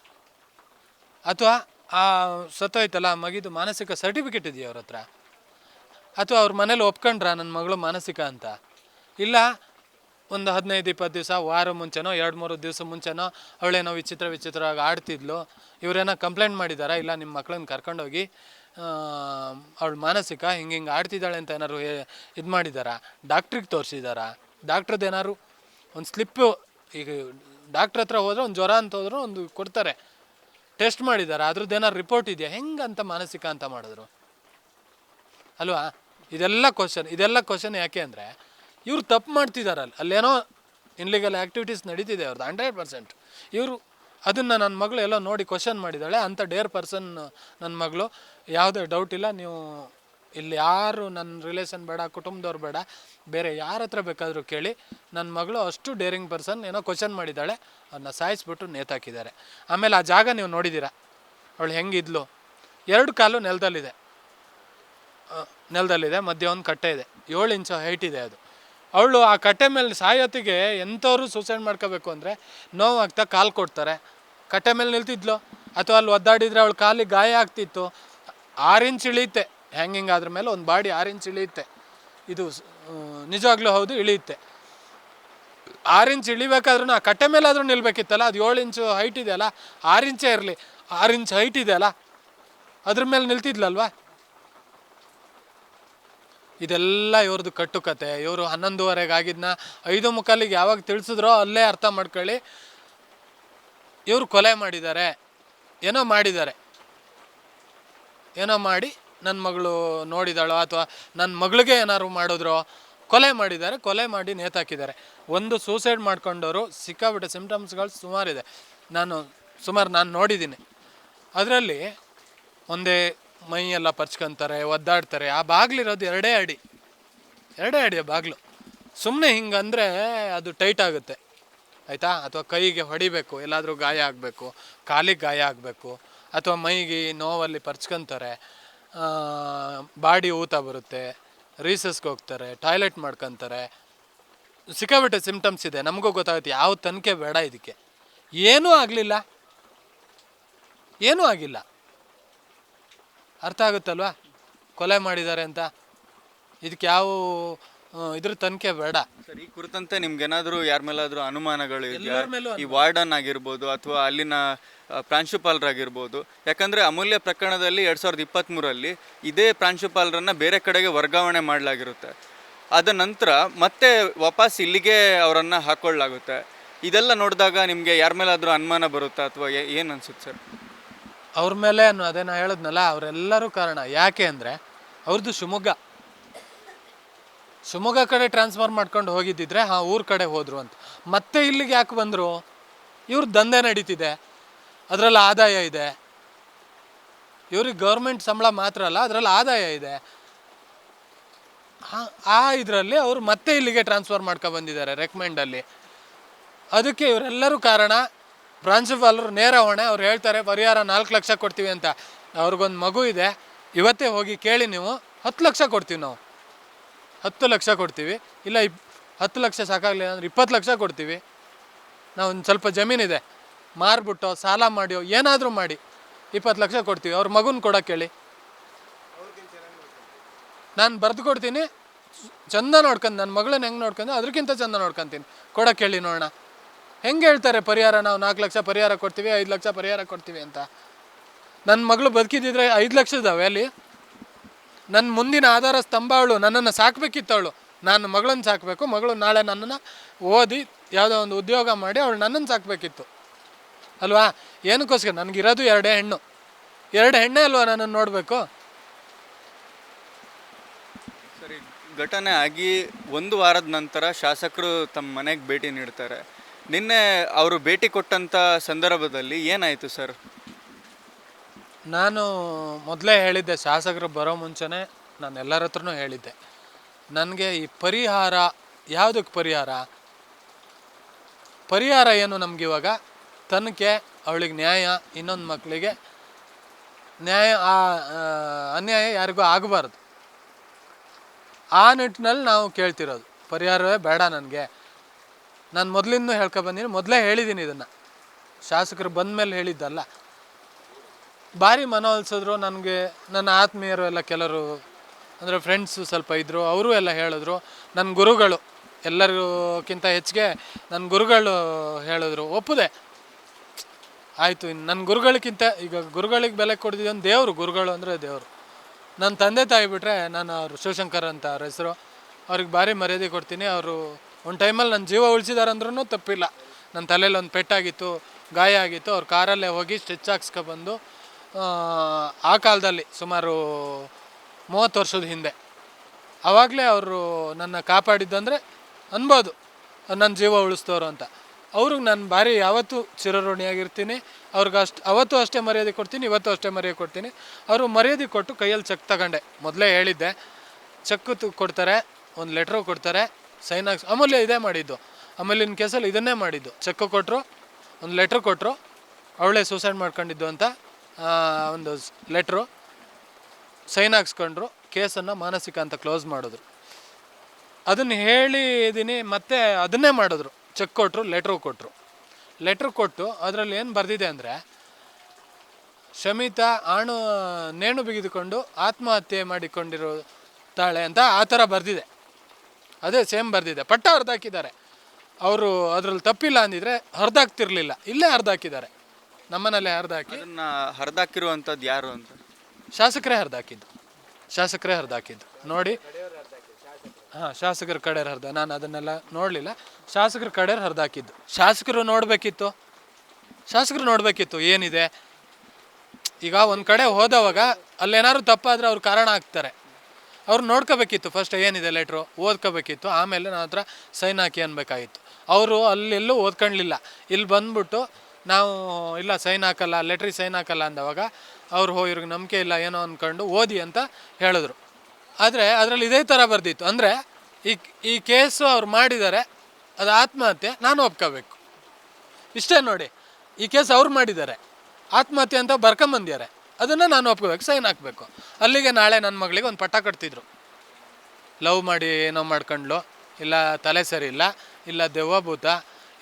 ಅಥವಾ ಆ ಸತ್ತೋಯ್ತಲ್ಲ, ಮಗಿದು ಮಾನಸಿಕ ಸರ್ಟಿಫಿಕೇಟ್ ಇದೆಯಾ ಅವ್ರ ಹತ್ರ? ಅಥವಾ ಅವ್ರ ಮನೇಲಿ ಒಪ್ಕೊಂಡ್ರ ನನ್ನ ಮಗಳು ಮಾನಸಿಕ ಅಂತ? ಇಲ್ಲ, ಒಂದು ಹದಿನೈದು, ಇಪ್ಪತ್ತು ದಿವಸ, ವಾರ ಮುಂಚೆನೋ, ಎರಡು, ಮೂರು ದಿವಸ ಮುಂಚೆನೋ ಅವಳೇನೋ ವಿಚಿತ್ರ, ವಿಚಿತ್ರವಾಗಿ ಆಡ್ತಿದ್ಲು. ಇವರೇನೋ ಕಂಪ್ಲೇಂಟ್ ಮಾಡಿದಾರಾ? ಇಲ್ಲ ನಿಮ್ಮ ಮಕ್ಕಳನ್ನ ಕರ್ಕೊಂಡೋಗಿ ಅವಳು ಮಾನಸಿಕ ಹಿಂಗೆ ಹಿಂಗೆ ಆಡ್ತಿದ್ದಾಳೆ ಅಂತ ಏನಾದ್ರು ಇದು ಮಾಡಿದಾರಾ? ಡಾಕ್ಟ್ರಿಗೆ ತೋರಿಸಿದಾರಾ? ಡಾಕ್ಟ್ರದ್ದು ಏನಾದ್ರು? ಒಂದು ಸ್ಲಿಪ್ಪು, ಈಗ ಡಾಕ್ಟ್ರ್ ಹತ್ರ ಹೋದ್ರೆ ಒಂದು ಜ್ವರ ಅಂತ ಹೋದ್ರು ಒಂದು ಕೊಡ್ತಾರೆ. ಟೆಸ್ಟ್ ಮಾಡಿದ್ದಾರೆ ಅದ್ರದ್ದು ಏನಾರು ರಿಪೋರ್ಟ್ ಇದೆಯಾ? ಹೆಂಗಂತ ಮಾನಸಿಕ ಅಂತ ಮಾಡಿದ್ರು? ಅಲ್ವಾ? ಇದೆಲ್ಲ ಕ್ವಶನ್ ಇದೆಲ್ಲ ಕ್ವಶನ್ ಯಾಕೆ ಅಂದರೆ, ಇವರು ತಪ್ಪು ಮಾಡ್ತಿದಾರಲ್ಲ. ಅಲ್ಲೇನೋ ಇನ್ಲೀಗಲ್ ಆ್ಯಕ್ಟಿವಿಟೀಸ್ ನಡೀತಿದೆ ಅವ್ರದ್ದು ಹಂಡ್ರೆಡ್ ಪರ್ಸೆಂಟ್ ಇವರು ಅದನ್ನು ನನ್ನ ಮಗಳು ಎಲ್ಲೋ ನೋಡಿ ಕ್ವಶನ್ ಮಾಡಿದ್ದಾಳೆ ಅಂಥ ಡೇರ್ ಪರ್ಸನ್ ನನ್ನ ಮಗಳು, ಯಾವುದೇ ಡೌಟ್ ಇಲ್ಲ, ನೀವು ಇಲ್ಲಿ ಯಾರು ನನ್ನ ರಿಲೇಷನ್ ಬೇಡ, ಕುಟುಂಬದವ್ರು ಬೇಡ, ಬೇರೆ ಯಾರ ಹತ್ರ ಬೇಕಾದರೂ ಕೇಳಿ ನನ್ನ ಮಗಳು ಅಷ್ಟು ಡೇರಿಂಗ್ ಪರ್ಸನ್ ಏನೋ ಕ್ವಶನ್ ಮಾಡಿದ್ದಾಳೆ ಅದನ್ನ ಸಾಯಿಸ್ಬಿಟ್ಟು ನೇತಾಕಿದ್ದಾರೆ. ಆಮೇಲೆ ಆ ಜಾಗ ನೀವು ನೋಡಿದ್ದೀರಾ ಅವಳು ಹೆಂಗಿದ್ಲು? ಎರಡು ಕಾಲು ನೆಲದಲ್ಲಿದೆ. ನೆಲದಲ್ಲಿದೆ, ಮಧ್ಯ ಒಂದು ಕಟ್ಟೆ ಇದೆ. ಏಳು ಇಂಚು ಹೈಟ್ ಇದೆ ಅದು. ಅವಳು ಆ ಕಟ್ಟೆ ಮೇಲೆ ಸಾಯೋತ್ತಿಗೆ ಎಂಥವ್ರು ಸೂಸೈಡ್ ಮಾಡ್ಕೋಬೇಕು ಅಂದರೆ ನೋವಾಗ್ತಾ ಕಾಲು ಕೊಡ್ತಾರೆ. ಕಟ್ಟೆ ಮೇಲೆ ನಿಲ್ತಿದ್ಲು. ಅಥವಾ ಅಲ್ಲಿ ಒದ್ದಾಡಿದರೆ ಅವಳು ಕಾಲಿಗೆ ಗಾಯ ಆಗ್ತಿತ್ತು. ಆರು ಇಂಚ್ ಇಳಿಯುತ್ತೆ. ಹ್ಯಾಂಗಿಂಗ್ ಆದ್ರ ಮೇಲೆ ಒಂದು ಬಾಡಿ ಆರು ಇಂಚ್ ಇಳಿಯುತ್ತೆ. ಇದು ನಿಜವಾಗ್ಲೂ ಹೌದು, ಇಳಿಯುತ್ತೆ. ಆರು ಇಂಚ್ ಇಳಿಬೇಕಾದ್ರೂ ಆ ಕಟ್ಟೆ ಮೇಲಾದರೂ ನಿಲ್ಬೇಕಿತ್ತಲ್ಲ? ಅದು ಏಳು ಇಂಚು ಹೈಟ್ ಇದೆಯಲ್ಲ? ಆರು ಇಂಚೇ ಇರಲಿ. ಆರು ಇಂಚ್ ಹೈಟ್ ಇದೆಯಲ್ಲ? ಅದ್ರ ಮೇಲೆ ನಿಲ್ತಿದ್ಲಲ್ವಾ? ಇದೆಲ್ಲ ಇವ್ರದ್ದು ಕಟ್ಟುಕತೆ. ಇವರು ಹನ್ನೊಂದುವರೆಗೆ ಆಗಿದ್ನ ಐದು ಮುಕ್ಕಾಲಿಗೆ ಯಾವಾಗ ತಿಳಿಸಿದ್ರೋ ಅಲ್ಲೇ ಅರ್ಥ ಮಾಡ್ಕೊಳ್ಳಿ. ಇವರು ಕೊಲೆ ಮಾಡಿದ್ದಾರೆ. ಏನೋ ಮಾಡಿದ್ದಾರೆ. ಏನೋ ಮಾಡಿ ನನ್ನ ಮಗಳು ನೋಡಿದಾಳೋ ಅಥವಾ ನನ್ನ ಮಗಳಿಗೆ ಏನಾದ್ರು ಮಾಡಿದ್ರು ಕೊಲೆ ಮಾಡಿದ್ದಾರೆ. ಕೊಲೆ ಮಾಡಿ ನೇತಾಕಿದ್ದಾರೆ. ಒಂದು ಸೂಸೈಡ್ ಮಾಡ್ಕೊಂಡವರು ಸಿಕ್ಕಾಬಿಟ್ಟೆ ಸಿಂಪ್ಟಮ್ಸ್ಗಳು ಸುಮಾರಿದೆ. ನಾನು ಸುಮಾರು ನಾನು ನೋಡಿದ್ದೀನಿ. ಅದರಲ್ಲಿ ಒಂದೇ ಮೈ ಎಲ್ಲ ಪರ್ಚ್ಕೊಂತಾರೆ, ಒದ್ದಾಡ್ತಾರೆ. ಆ ಬಾಗಿಲಿರೋದು ಎರಡೇ ಅಡಿ. ಎರಡೇ ಅಡಿ ಬಾಗಿಲು. ಸುಮ್ಮನೆ ಹಿಂಗಂದರೆ ಅದು ಟೈಟ್ ಆಗುತ್ತೆ. ಆಯಿತಾ? ಅಥವಾ ಕೈಗೆ ಹೊಡಿಬೇಕು, ಎಲ್ಲಾದರೂ ಗಾಯ ಆಗಬೇಕು, ಕಾಲಿಗೆ ಗಾಯ ಆಗಬೇಕು, ಅಥವಾ ಮೈಗೆ ನೋವಲ್ಲಿ ಪರ್ಚ್ಕೊಂತಾರೆ ಬಾಡಿ ಊತ ಬರುತ್ತೆ, ರೀಸಸ್ಗೆ ಹೋಗ್ತಾರೆ, ಟಾಯ್ಲೆಟ್ ಮಾಡ್ಕೊತಾರೆ. ಸಿಕ್ಕಾಬಿಟ್ಟೆ ಸಿಂಪ್ಟಮ್ಸ್ ಇದೆ. ನಮಗೂ ಗೊತ್ತಾಗುತ್ತೆ, ಯಾವ ತನಿಖೆ ಬೇಡ ಇದಕ್ಕೆ. ಏನೂ ಆಗಲಿಲ್ಲ. ಏನೂ ಆಗಿಲ್ಲ. ಅರ್ಥ ಆಗುತ್ತಲ್ವಾ? ಕೊಲೆ ಮಾಡಿದ್ದಾರೆ ಅಂತ. ಇದಕ್ಕೆ ಯಾವ ಇದ್ರ ತನಿಖೆ ಬೇಡ. ಸರ್ ಈ ಕುರಿತಂತೆ ನಿಮ್ಗೇನಾದರೂ ಯಾರ ಮೇಲಾದರೂ ಅನುಮಾನಗಳು ಇದೆಯಾ? ಈ ವಾರ್ಡನ್ ಆಗಿರ್ಬೋದು ಅಥವಾ ಅಲ್ಲಿನ ಪ್ರಾಂಶುಪಾಲರಾಗಿರ್ಬೋದು. ಯಾಕಂದ್ರೆ ಅಮೂಲ್ಯ ಪ್ರಕರಣದಲ್ಲಿ ಎರಡ್ ಸಾವಿರದ ಇಪ್ಪತ್ತ್ಮೂರಲ್ಲಿ ಇದೇ ಪ್ರಾಂಶುಪಾಲರನ್ನ ಬೇರೆ ಕಡೆಗೆ ವರ್ಗಾವಣೆ ಮಾಡಲಾಗಿರುತ್ತೆ. ಅದ ನಂತರ ಮತ್ತೆ ವಾಪಸ್ ಇಲ್ಲಿಗೆ ಅವರನ್ನ ಹಾಕೊಳ್ಳಾಗುತ್ತೆ ಇದೆಲ್ಲ ನೋಡಿದಾಗ ನಿಮಗೆ ಯಾರ ಮೇಲಾದರೂ ಅನುಮಾನ ಬರುತ್ತಾ ಅಥವಾ ಏನು ಅನ್ಸುತ್ತೆ ಸರ್? ಅವ್ರ ಮೇಲೆ ಅದೇ ನಾ ಹೇಳಿದ್ನಲ್ಲ, ಅವರೆಲ್ಲರೂ ಕಾರಣ. ಯಾಕೆ ಅಂದರೆ ಅವ್ರದ್ದು ಶಿವಮೊಗ್ಗ. ಶಿವಮೊಗ್ಗ ಕಡೆ ಟ್ರಾನ್ಸ್ಫರ್ ಮಾಡ್ಕೊಂಡು ಹೋಗಿದ್ದಿದ್ರೆ, ಹಾಂ, ಊರ ಕಡೆ ಹೋದರು ಅಂತ. ಮತ್ತೆ ಇಲ್ಲಿಗೆ ಯಾಕೆ ಬಂದರು? ಇವ್ರ ದಂಧೆ ನಡೀತಿದೆ. ಅದರಲ್ಲಿ ಆದಾಯ ಇದೆ. ಇವ್ರಿಗೆ ಗೌರ್ಮೆಂಟ್ ಸಂಬಳ ಮಾತ್ರ ಅಲ್ಲ ಅದರಲ್ಲಿ ಆದಾಯ ಇದೆ. ಆ ಇದರಲ್ಲಿ ಅವರು ಮತ್ತೆ ಇಲ್ಲಿಗೆ ಟ್ರಾನ್ಸ್ಫರ್ ಮಾಡ್ಕೊ ಬಂದಿದ್ದಾರೆ ರೆಕಮೆಂಡಲ್ಲಿ ಅದಕ್ಕೆ ಇವರೆಲ್ಲರೂ ಕಾರಣ. ಪ್ರಾಂಶುಪಾಲರು ನೇರ ಹೊಣೆ, ಅವ್ರು ಹೇಳ್ತಾರೆ, ಪರಿಹಾರ ನಾಲ್ಕು ಲಕ್ಷ ಕೊಡ್ತೀವಿ ಅಂತ. ಅವ್ರಿಗೊಂದು ಮಗು ಇದೆ, ಇವತ್ತೇ ಹೋಗಿ ಕೇಳಿ ನೀವು, ಹತ್ತು ಲಕ್ಷ ಕೊಡ್ತೀವಿ ನಾವು. ಹತ್ತು ಲಕ್ಷ ಕೊಡ್ತೀವಿ, ಇಲ್ಲ ಇಪ್, ಹತ್ತು ಲಕ್ಷ ಸಾಕಾಗಲಿಲ್ಲ ಅಂದ್ರೆ ಇಪ್ಪತ್ತು ಲಕ್ಷ ಕೊಡ್ತೀವಿ. ನಾವು ಒಂದು ಸ್ವಲ್ಪ ಜಮೀನಿದೆ ಮಾರ್ಬಿಟ್ಟು ಸಾಲ ಮಾಡಿಯೋ ಏನಾದರೂ ಮಾಡಿ, ಇಪ್ಪತ್ತು ಲಕ್ಷ ಕೊಡ್ತೀವಿ. ಅವ್ರ ಮಗುನ ಕೊಡೋಕೆ ಕೇಳಿ. ನಾನು ಬರೆದು ಕೊಡ್ತೀನಿ, ಚಂದ ನೋಡ್ಕೊಂಡು ನನ್ನ ಮಗಳನ್ನ ಹೆಂಗೆ ನೋಡ್ಕೊಂಡು ಅದಕ್ಕಿಂತ ಚಂದ ನೋಡ್ಕೊಂತೀನಿ. ಕೊಡೋಕೆ ಹೇಳಿ ನೋಡೋಣ. ಹೆಂಗೆ ಹೇಳ್ತಾರೆ ಪರಿಹಾರ? ನಾವು ನಾಲ್ಕು ಲಕ್ಷ ಪರಿಹಾರ ಕೊಡ್ತೀವಿ, ಐದು ಲಕ್ಷ ಪರಿಹಾರ ಕೊಡ್ತೀವಿ ಅಂತ. ನನ್ನ ಮಗಳು ಬದುಕಿದ್ದಿದ್ರೆ ಐದು ಲಕ್ಷದವೆ ಅಲ್ಲಿ. ನನ್ನ ಮುಂದಿನ ಆಧಾರ ಸ್ತಂಭ ಅವಳು, ನನ್ನನ್ನು ಸಾಕಬೇಕಿತ್ತು ಅವಳು. ನಾನು ಮಗಳನ್ನ ಸಾಕಬೇಕು, ಮಗಳು ನಾಳೆ ನನ್ನನ್ನು ಓದಿ ಯಾವುದೋ ಒಂದು ಉದ್ಯೋಗ ಮಾಡಿ ಅವಳು ನನ್ನನ್ನು ಸಾಕಬೇಕಿತ್ತು. ಅಲ್ವಾ? ಏನಕ್ಕೋಸ್ಕರ? ನನಗಿರೋದು ಎರಡೇ ಹೆಣ್ಣು. ಎರಡು ಹೆಣ್ಣೇ ಅಲ್ವಾ ನನ್ನನ್ನು ನೋಡಬೇಕು? ಸರಿ, ಘಟನೆ ಆಗಿ ಒಂದು ವಾರದ ನಂತರ ಶಾಸಕರು ತಮ್ಮ ಮನೆಗೆ ಭೇಟಿ ನೀಡ್ತಾರೆ. ನಿನ್ನೆ ಅವರು ಭೇಟಿ ಕೊಟ್ಟಂಥ ಸಂದರ್ಭದಲ್ಲಿ ಏನಾಯಿತು ಸರ್? ನಾನು ಮೊದಲೇ ಹೇಳಿದ್ದೆ ಶಾಸಕರು ಬರೋ ಮುಂಚೆನೇ ನಾನು ಎಲ್ಲರ ಹತ್ರನೂ ಹೇಳಿದ್ದೆ. ನನಗೆ ಈ ಪರಿಹಾರ ಯಾವುದಕ್ಕೆ ಪರಿಹಾರ? ಪರಿಹಾರ ಏನು ನಮ್ಗೆ ಇವಾಗ? ತನಕೆ ಅವಳಿಗೆ ನ್ಯಾಯ ಇನ್ನೊಂದು ಮಕ್ಕಳಿಗೆ ನ್ಯಾಯ ಆ, ಅನ್ಯಾಯ ಯಾರಿಗೂ ಆಗಬಾರ್ದು. ಆ ನಿಟ್ಟಿನಲ್ಲಿ ನಾವು ಕೇಳ್ತಿರೋದು. ಪರಿಹಾರವೇ ಬೇಡ ನನಗೆ. ನಾನು ಮೊದಲಿಂದ ಹೇಳ್ಕೊ ಬಂದೀನಿ, ಮೊದಲೇ ಹೇಳಿದ್ದೀನಿ ಇದನ್ನು. ಶಾಸಕರು ಬಂದ ಮೇಲೆ ಹೇಳಿದ್ದಲ್ಲ. ಭಾರಿ ಮನವೊಲಿಸಿದ್ರು ನನಗೆ, ನನ್ನ ಆತ್ಮೀಯರು ಎಲ್ಲ ಕೆಲವರು ಅಂದರೆ ಫ್ರೆಂಡ್ಸು ಸ್ವಲ್ಪ ಇದ್ದರು ಅವರು ಎಲ್ಲ ಹೇಳಿದ್ರು. ನನ್ನ ಗುರುಗಳು, ಎಲ್ಲರಿಗಿಂತ ಹೆಚ್ಚಿಗೆ ನನ್ನ ಗುರುಗಳು ಹೇಳಿದ್ರು. ಒಪ್ಪದೆ. ಆಯಿತು ಇನ್ನು ನನ್ನ ಗುರುಗಳಿಗಿಂತ, ಈಗ ಗುರುಗಳಿಗೆ ಬೆಲೆ ಕೊಡ್ತಿದ್ದೊಂದು ದೇವರು? ಗುರುಗಳು ಅಂದರೆ ದೇವರು. ನನ್ನ ತಂದೆ ತಾಯಿ ಬಿಟ್ಟರೆ ನಾನು ಅವರು ಶಿವಶಂಕರ್ ಅಂತ ಅವ್ರ ಹೆಸರು. ಅವ್ರಿಗೆ ಭಾರಿ ಮರ್ಯಾದೆ ಕೊಡ್ತೀನಿ, ಅವರು ಒಂದು ಟೈಮಲ್ಲಿ ನನ್ನ ಜೀವ ಉಳಿಸಿದಾರೆ ಅಂದ್ರೂ ತಪ್ಪಿಲ್ಲ. ನನ್ನ ತಲೆಯಲ್ಲಿ ಒಂದು ಪೆಟ್ಟಾಗಿತ್ತು ಗಾಯ ಆಗಿತ್ತು ಅವ್ರ ಕಾರಲ್ಲೇ ಹೋಗಿ ಸ್ಟಿಚ್ ಹಾಕ್ಸ್ಕೊಬಂದು ಆ, ಕಾಲದಲ್ಲಿ ಸುಮಾರು ಮೂವತ್ತು ವರ್ಷದ ಹಿಂದೆ. ಆವಾಗಲೇ ಅವರು ನನ್ನ ಕಾಪಾಡಿದ್ದು ಅಂದರೆ ಅನ್ಬೋದು ನನ್ನ ಜೀವ ಉಳಿಸ್ತವ್ರು ಅಂತ. ಅವ್ರಿಗೆ ನಾನು ಭಾರಿ ಯಾವತ್ತೂ ಚಿರಋಣಿಯಾಗಿರ್ತೀನಿ ಅವ್ರಿಗೆ ಅಷ್ಟು ಅವತ್ತು ಅಷ್ಟೇ ಮರ್ಯಾದೆ ಕೊಡ್ತೀನಿ ಇವತ್ತು ಅಷ್ಟೇ ಮರ್ಯಾದೆ ಕೊಡ್ತೀನಿ. ಅವರು ಮರ್ಯಾದೆ ಕೊಟ್ಟು ಕೈಯಲ್ಲಿ ಚೆಕ್ ತಗೊಂಡೆ. ಮೊದಲೇ ಹೇಳಿದ್ದೆ ಚೆಕ್ ಕೊಡ್ತಾರೆ ಒಂದು ಲೆಟ್ರು ಕೊಡ್ತಾರೆ ಸೈನ್ ಹಾಕ್ಸ್ ಅಮೂಲ್ಯ ಇದೇ ಮಾಡಿದ್ದು. ಅಮೂಲ್ಯನ ಕೇಸಲ್ಲಿ ಇದನ್ನೇ ಮಾಡಿದ್ದು. ಚೆಕ್ ಕೊಟ್ಟರು ಒಂದು ಲೆಟ್ರ್ ಕೊಟ್ಟರು ಅವಳೇ ಸೂಸೈಡ್ ಮಾಡ್ಕೊಂಡಿದ್ದು ಅಂತ ಒಂದು ಲೆಟ್ರು ಸೈನ್ ಹಾಕ್ಸ್ಕೊಂಡ್ರು ಕೇಸನ್ನು ಮಾನಸಿಕ ಅಂತ ಕ್ಲೋಸ್ ಮಾಡಿದ್ರು. ಅದನ್ನು ಹೇಳಿದ್ದೀನಿ ಮತ್ತೆ ಅದನ್ನೇ ಮಾಡಿದ್ರು. ಚೆಕ್ ಕೊಟ್ಟರು ಲೆಟ್ರು ಕೊಟ್ಟರು ಲೆಟ್ರ್ ಕೊಟ್ಟು ಅದರಲ್ಲಿ ಏನು ಬರೆದಿದೆ ಅಂದರೆ, ಶಮಿತಾ ಆಣು, ನೇಣು ಬಿಗಿದುಕೊಂಡು ಆತ್ಮಹತ್ಯೆ ಮಾಡಿಕೊಂಡಿರೋ ತಾಳೆ ಅಂತ ಆ ಥರ ಬರೆದಿದೆ. ಅದೇ ಸೇಮ್ ಬರೆದಿದೆ. ಪಟ್ಟ ಹರಿದಾಕಿದ್ದಾರೆ ಅವರು ಅದರಲ್ಲಿ ತಪ್ಪಿಲ್ಲ ಅಂದಿದ್ರೆ ಹರಿದಾಕ್ತಿರ್ಲಿಲ್ಲ ಇಲ್ಲೇ ಹರಿದಾಕಿದ್ದಾರೆ ನಮ್ಮನಲ್ಲೇ ಹರಿದಾಕಿ ಅದನ್ನ ಹರಿದಾಕಿರುವಂಥದ್ದು ಯಾರು ಅಂತ? ಶಾಸಕರೇ ಹರಿದಾಕಿದ್ದು ಶಾಸಕರೇ ಹರಿದಾಕಿದ್ದು ನೋಡಿ. ಹಾಂ ಶಾಸಕರ ಕಡೆ ಹರಿದ ನಾನು ಅದನ್ನೆಲ್ಲ ನೋಡಲಿಲ್ಲ. ಶಾಸಕರ ಕಡೆ ಹರಿದಾಕಿದ್ದು ಶಾಸಕರು ನೋಡಬೇಕಿತ್ತು. ಶಾಸಕರು ನೋಡಬೇಕಿತ್ತು. ಏನಿದೆ? ಈಗ ಒಂದು ಕಡೆ ಹೋದವಾಗ ಅಲ್ಲೇನಾದ್ರು ತಪ್ಪಾದರೆ ಅವ್ರು ಕಾರಣ ಆಗ್ತಾರೆ ಅವ್ರು ನೋಡ್ಕೋಬೇಕಿತ್ತು ಫಸ್ಟ್ ಏನಿದೆ ಲೆಟ್ರು ಓದ್ಕೋಬೇಕಿತ್ತು, ಆಮೇಲೆ ನನ್ನ ಹತ್ರ ಸೈನ್ ಹಾಕಿ ಅನ್ಬೇಕಾಗಿತ್ತು. ಅವರು ಅಲ್ಲೆಲ್ಲೂ ಓದ್ಕೊಳ್ಲಿಲ್ಲ ಇಲ್ಲಿ ಬಂದ್ಬಿಟ್ಟು ನಾವು, ಇಲ್ಲ ಸೈನ್ ಹಾಕಲ್ಲ ಲೆಟ್ರಿಗೆ ಸೈನ್ ಹಾಕಲ್ಲ ಅಂದವಾಗ ಅವ್ರು, ಹೋ, ಇವ್ರಿಗೆ ನಂಬಿಕೆ ಇಲ್ಲ, ಏನೋ ಅಂದ್ಕೊಂಡು ಓದಿ ಅಂತ ಹೇಳಿದ್ರು. ಆದರೆ ಅದರಲ್ಲಿ ಇದೇ ಥರ ಬರ್ದಿತ್ತು. ಅಂದರೆ ಈ ಈ ಕೇಸು ಅವ್ರು ಮಾಡಿದ್ದಾರೆ, ಅದು ಆತ್ಮಹತ್ಯೆ, ನಾನು ಒಪ್ಕೋಬೇಕು. ಇಷ್ಟೇ ನೋಡಿ, ಈ ಕೇಸ್ ಅವ್ರು ಮಾಡಿದ್ದಾರೆ. ಆತ್ಮಹತ್ಯೆ ಅಂತ ಬರ್ಕೊಂಬಂದ್ಯಾರೆ ಅದನ್ನು ನಾನು ಒಪ್ಕೋಬೇಕು ಸೈನ್ ಹಾಕಬೇಕು. ಅಲ್ಲಿಗೆ ನಾಳೆ ನನ್ನ ಮಗಳಿಗೆ ಒಂದು ಪಟ್ಟ ಕಟ್ತಿದ್ರು. ಲವ್ ಮಾಡಿ ಏನೋ ಮಾಡ್ಕೊಂಡ್ಲು ಇಲ್ಲ ತಲೆ ಸರಿ ಇಲ್ಲ ಇಲ್ಲ ದೆವ್ವ ಭೂತ,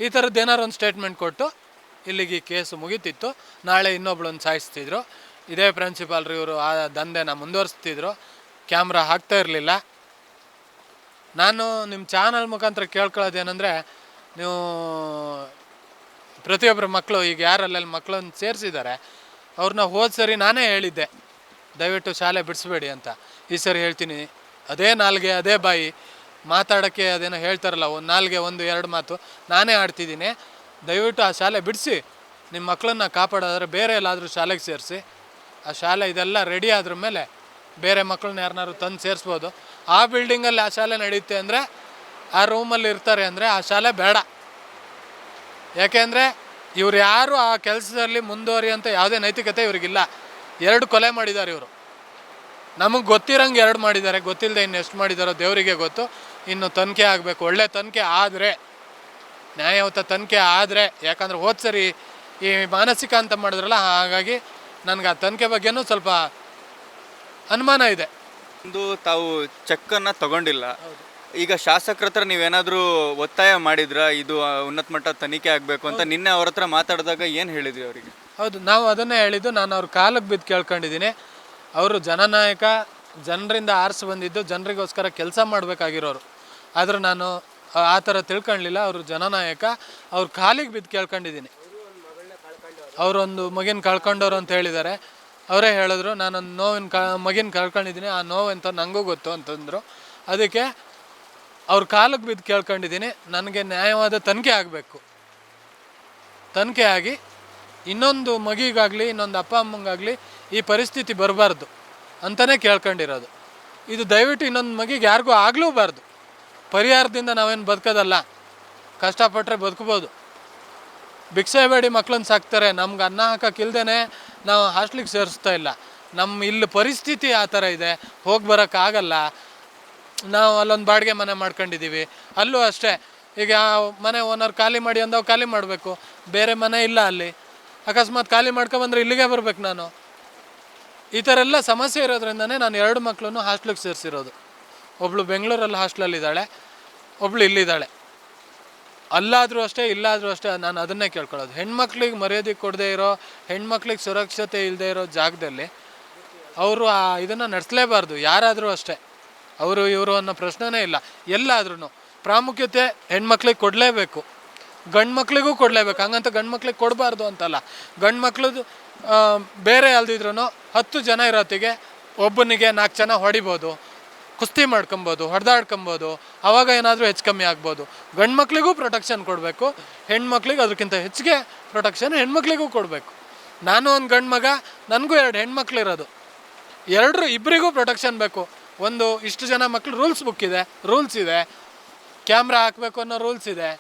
ಈ ಥರದ್ದು ಏನಾರು ಒಂದು ಸ್ಟೇಟ್ಮೆಂಟ್ ಕೊಟ್ಟು ಇಲ್ಲಿಗೆ ಈ ಕೇಸು ಮುಗೀತಿತ್ತು. ನಾಳೆ ಇನ್ನೊಬ್ಳೊಂದು ಸಾಯಿಸ್ತಿದ್ರು. ಇದೇ ಪ್ರಿನ್ಸಿಪಾಲ್ರು ಇವರು ಆ ದಂಧೆನ ಮುಂದುವರಿಸ್ತಿದ್ರು. ಕ್ಯಾಮ್ರಾ ಹಾಕ್ತಾ ಇರಲಿಲ್ಲ. ನಾನು ನಿಮ್ಮ ಚಾನಲ್ ಮುಖಾಂತರ ಕೇಳ್ಕೊಳ್ಳೋದೇನೆಂದರೆ, ನೀವು ಪ್ರತಿಯೊಬ್ಬರ ಮಕ್ಕಳು ಈಗ ಯಾರಲ್ಲೆಲ್ಲಿ ಮಕ್ಕಳನ್ನು ಸೇರಿಸಿದ್ದಾರೆ ಅವ್ರನ್ನ ಹೋದ ಸರಿ ನಾನೇ ಹೇಳಿದ್ದೆ, ದಯವಿಟ್ಟು ಶಾಲೆ ಬಿಡಿಸ್ಬೇಡಿ ಅಂತ. ಈ ಸರಿ ಹೇಳ್ತೀನಿ, ಅದೇ ನಾಲ್ಗೆ, ಅದೇ ಬಾಯಿ, ಮಾತಾಡೋಕ್ಕೆ ಅದೇನೋ ಹೇಳ್ತಾರಲ್ಲ, ಒಂದು ನಾಲ್ಗೆ, ಒಂದು, ಎರಡು ಮಾತು, ನಾನೇ ಆಡ್ತಿದ್ದೀನಿ. ದಯವಿಟ್ಟು ಆ ಶಾಲೆ ಬಿಡಿಸಿ ನಿಮ್ಮ ಮಕ್ಕಳನ್ನ ಕಾಪಾಡೋದ್ರೆ ಬೇರೆ ಎಲ್ಲಾದರೂ ಶಾಲೆಗೆ ಸೇರಿಸಿ. ಆ ಶಾಲೆ ಇದೆಲ್ಲ ರೆಡಿ ಆದ್ರ ಮೇಲೆ ಬೇರೆ ಮಕ್ಕಳನ್ನ ಯಾರನ್ನಾರು ತಂದು ಸೇರಿಸ್ಬೋದು. ಆ ಬಿಲ್ಡಿಂಗಲ್ಲಿ ಆ ಶಾಲೆ ನಡೆಯುತ್ತೆ ಅಂದರೆ, ಆ ರೂಮಲ್ಲಿ ಇರ್ತಾರೆ ಅಂದರೆ ಆ ಶಾಲೆ ಬೇಡ. ಯಾಕೆಂದರೆ ಇವ್ರು ಯಾರು ಆ ಕೆಲಸದಲ್ಲಿ ಮುಂದುವರಿಯಂತ ಯಾವುದೇ ನೈತಿಕತೆ ಇವ್ರಿಗಿಲ್ಲ. ಎರಡು ಕೊಲೆ ಮಾಡಿದ್ದಾರೆ ಇವರು. ನಮಗೆ ಗೊತ್ತಿರಂಗೆ ಎರಡು ಮಾಡಿದ್ದಾರೆ. ಗೊತ್ತಿಲ್ಲದೆ ಇನ್ನು ಎಷ್ಟು ಮಾಡಿದಾರೋ ದೇವರಿಗೆ ಗೊತ್ತು. ಇನ್ನು ತನಿಖೆ ಆಗಬೇಕು. ಒಳ್ಳೆ ತನಿಖೆ ಆದರೆ ನ್ಯಾಯಯುತ ತನಿಖೆ ಆದರೆ ಯಾಕಂದರೆ ಹೋದ ಸರಿ ಈ ಮಾನಸಿಕ ಅಂತ ಮಾಡಿದ್ರಲ್ಲ ಹಾಗಾಗಿ ನನಗೆ ಆ ತನಿಖೆ ಬಗ್ಗೆನೂ ಸ್ವಲ್ಪ ಅನುಮಾನ ಇದೆ. ಇಂದು ತಾವು ಚೆಕ್ಕನ್ನು ತಗೊಂಡಿಲ್ಲ. ಈಗ ಶಾಸಕರ ಹತ್ರ ನೀವೇನಾದರೂ ಒತ್ತಾಯ ಮಾಡಿದ್ರಾ? ಇದು ಆ, ಉನ್ನತ ಮಟ್ಟ ತನಿಖೆ ಆಗಬೇಕು ಅಂತ ನಿನ್ನೆ ಅವ್ರ ಹತ್ರ ಮಾತಾಡಿದಾಗ ಏನು ಹೇಳಿದ್ರಿ ಅವರಿಗೆ? ಹೌದು ನಾವು ಅದನ್ನೇ ಹೇಳಿದ್ದು ನಾನು ಅವ್ರ ಕಾಲಕ್ಕೆ ಬಿದ್ದು ಕೇಳ್ಕೊಂಡಿದ್ದೀನಿ. ಅವರು ಜನನಾಯಕ ಜನರಿಂದ ಆರಿಸಿ ಬಂದಿದ್ದು ಜನರಿಗೋಸ್ಕರ ಕೆಲಸ ಮಾಡಬೇಕಾಗಿರೋರು. ಆದರೂ ನಾನು ಆ- ಆ ಥರ ತಿಳ್ಕೊಳ್ಲಿಲ್ಲ ಅವರು ಜನನಾಯಕ ಅವ್ರ ಕಾಲಿಗೆ ಬಿದ್ದು ಕೇಳ್ಕೊಂಡಿದ್ದೀನಿ. ಅವರೊಂದು ಮಗಿನ ಕಳ್ಕೊಂಡವ್ರು ಅಂತ ಹೇಳಿದ್ದಾರೆ. ಅವರೇ ಹೇಳಿದ್ರು ನಾನೊಂದು ನೋವಿನ ಕ ಮಗಿನ ಕಳ್ಕೊಂಡಿದ್ದೀನಿ. ಆ ನೋವು ಅಂತ ನನಗೂ ಗೊತ್ತು ಅಂತಂದರು. ಅದಕ್ಕೆ ಅವ್ರ ಕಾಲಕ್ಕೆ ಬಿದ್ದು ಕೇಳ್ಕೊಂಡಿದ್ದೀನಿ, ನನಗೆ ನ್ಯಾಯವಾದ ತನಿಖೆ ಆಗಬೇಕು. ತನಿಖೆ ಆಗಿ ಇನ್ನೊಂದು ಮಗಿಗಾಗಲಿ, ಇನ್ನೊಂದು ಅಪ್ಪ ಅಮ್ಮಂಗಾಗಲಿ ಈ ಪರಿಸ್ಥಿತಿ ಬರಬಾರ್ದು ಅಂತಲೇ ಕೇಳ್ಕೊಂಡಿರೋದು. ಇದು ದಯವಿಟ್ಟು ಇನ್ನೊಂದು ಮಗಿಗೆ ಯಾರಿಗೂ ಆಗಲೂಬಾರ್ದು. ಪರಿಹಾರದಿಂದ ನಾವೇನು ಬದುಕೋದಲ್ಲ ಕಷ್ಟಪಟ್ಟರೆ ಬದುಕ್ಬೋದು. ಭಿಕ್ಷೆ ಬೇಡಿ ಮಕ್ಳನ್ನ ಸಾಕ್ತಾರೆ, ನಮ್ಗೆ ಅನ್ನ ಹಾಕೋಕ್ಕಿಲ್ದೇ ನಾವು ಹಾಸ್ಟ್ಲಿಗೆ ಸೇರಿಸ್ತಾ ಇಲ್ಲ. ನಮ್ಮ ಇಲ್ಲಿ ಪರಿಸ್ಥಿತಿ ಆ ಥರ ಇದೆ, ಹೋಗಿ ಬರೋಕ್ಕಾಗಲ್ಲ ನಾವು ಅಲ್ಲೊಂದು ಬಾಡಿಗೆ ಮನೆ ಮಾಡ್ಕೊಂಡಿದ್ದೀವಿ. ಅಲ್ಲೂ ಅಷ್ಟೇ. ಈಗ ಮನೆ ಓನರ್ ಖಾಲಿ ಮಾಡಿ ಅಂದವು ಖಾಲಿ ಮಾಡಬೇಕು. ಬೇರೆ ಮನೆ ಇಲ್ಲ ಅಲ್ಲಿ. ಅಕಸ್ಮಾತ್ ಖಾಲಿ ಮಾಡ್ಕೊಂಬಂದ್ರೆ ಇಲ್ಲಿಗೆ ಬರ್ಬೇಕು ನಾನು. ಈ ಥರ ಎಲ್ಲ ಸಮಸ್ಯೆ ಇರೋದ್ರಿಂದನೇ ನಾನು ಎರಡು ಮಕ್ಕಳನ್ನು ಹಾಸ್ಟ್ಲಿಗೆ ಸೇರಿಸಿರೋದು. ಒಬ್ಳು ಬೆಂಗಳೂರಲ್ಲಿ ಹಾಸ್ಟ್ಲಲ್ಲಿದ್ದಾಳೆ ಒಬ್ಳು ಇಲ್ಲಿದ್ದಾಳೆ. ಅಲ್ಲಾದರೂ ಅಷ್ಟೇ, ಇಲ್ಲಾದರೂ ಅಷ್ಟೇ ನಾನು ಅದನ್ನೇ ಕೇಳ್ಕೊಳ್ಳೋದು. ಹೆಣ್ಮಕ್ಳಿಗೆ ಮರ್ಯಾದೆ ಕೊಡದೇ ಇರೋ, ಹೆಣ್ಮಕ್ಳಿಗೆ ಸುರಕ್ಷತೆ ಇಲ್ಲದೆ ಇರೋ ಜಾಗದಲ್ಲಿ ಅವರು ಆ ಇದನ್ನು ನಡೆಸಲೇಬಾರ್ದು, ಯಾರಾದರೂ ಅಷ್ಟೇ. ಅವರು ಇವರು ಅನ್ನೋ ಪ್ರಶ್ನೆನೇ ಇಲ್ಲ. ಎಲ್ಲಾದ್ರೂ ಪ್ರಾಮುಖ್ಯತೆ ಹೆಣ್ಮಕ್ಳಿಗೆ ಕೊಡಲೇಬೇಕು. ಗಂಡು ಮಕ್ಳಿಗೂ ಕೊಡಲೇಬೇಕು. ಹಂಗಂತ ಗಂಡು ಮಕ್ಳಿಗೆ ಕೊಡಬಾರ್ದು ಅಂತಲ್ಲ. ಗಂಡು ಮಕ್ಳದ್ದು ಬೇರೆ ಅಲ್ದಿದ್ರು ಹತ್ತು ಜನ ಇರೋತ್ತಿಗೆ ಒಬ್ಬನಿಗೆ ನಾಲ್ಕು ಜನ ಹೊಡಿಬೋದು. ಕುಸ್ತಿ ಮಾಡ್ಕೊಬೋದು, ಹೊಡೆದಾಡ್ಕೊಬೋದು. ಅವಾಗ ಏನಾದರೂ ಹೆಚ್ಚು ಕಮ್ಮಿ ಆಗ್ಬೋದು. ಗಂಡು ಮಕ್ಳಿಗೂ ಪ್ರೊಟೆಕ್ಷನ್ ಕೊಡಬೇಕು. ಹೆಣ್ಮಕ್ಳಿಗೆ ಅದಕ್ಕಿಂತ ಹೆಚ್ಚಿಗೆ ಪ್ರೊಟೆಕ್ಷನ್ ಹೆಣ್ಮಕ್ಳಿಗೂ ಕೊಡಬೇಕು. ನಾನು ಒಂದು ಗಂಡು ಮಗ, ನನಗೂ ಎರಡು ಹೆಣ್ಮಕ್ಳಿರೋದು ಎರಡರು ಇಬ್ಬರಿಗೂ ಪ್ರೊಟೆಕ್ಷನ್ ಬೇಕು. ಒಂದು ಇಷ್ಟು ಜನ ಮಕ್ಕಳು ರೂಲ್ಸ್ ಬುಕ್ ಇದೆ, ರೂಲ್ಸ್ ಇದೆ. ಕ್ಯಾಮ್ರಾ ಹಾಕಬೇಕು ಅನ್ನೋ ರೂಲ್ಸ್ ಇದೆ.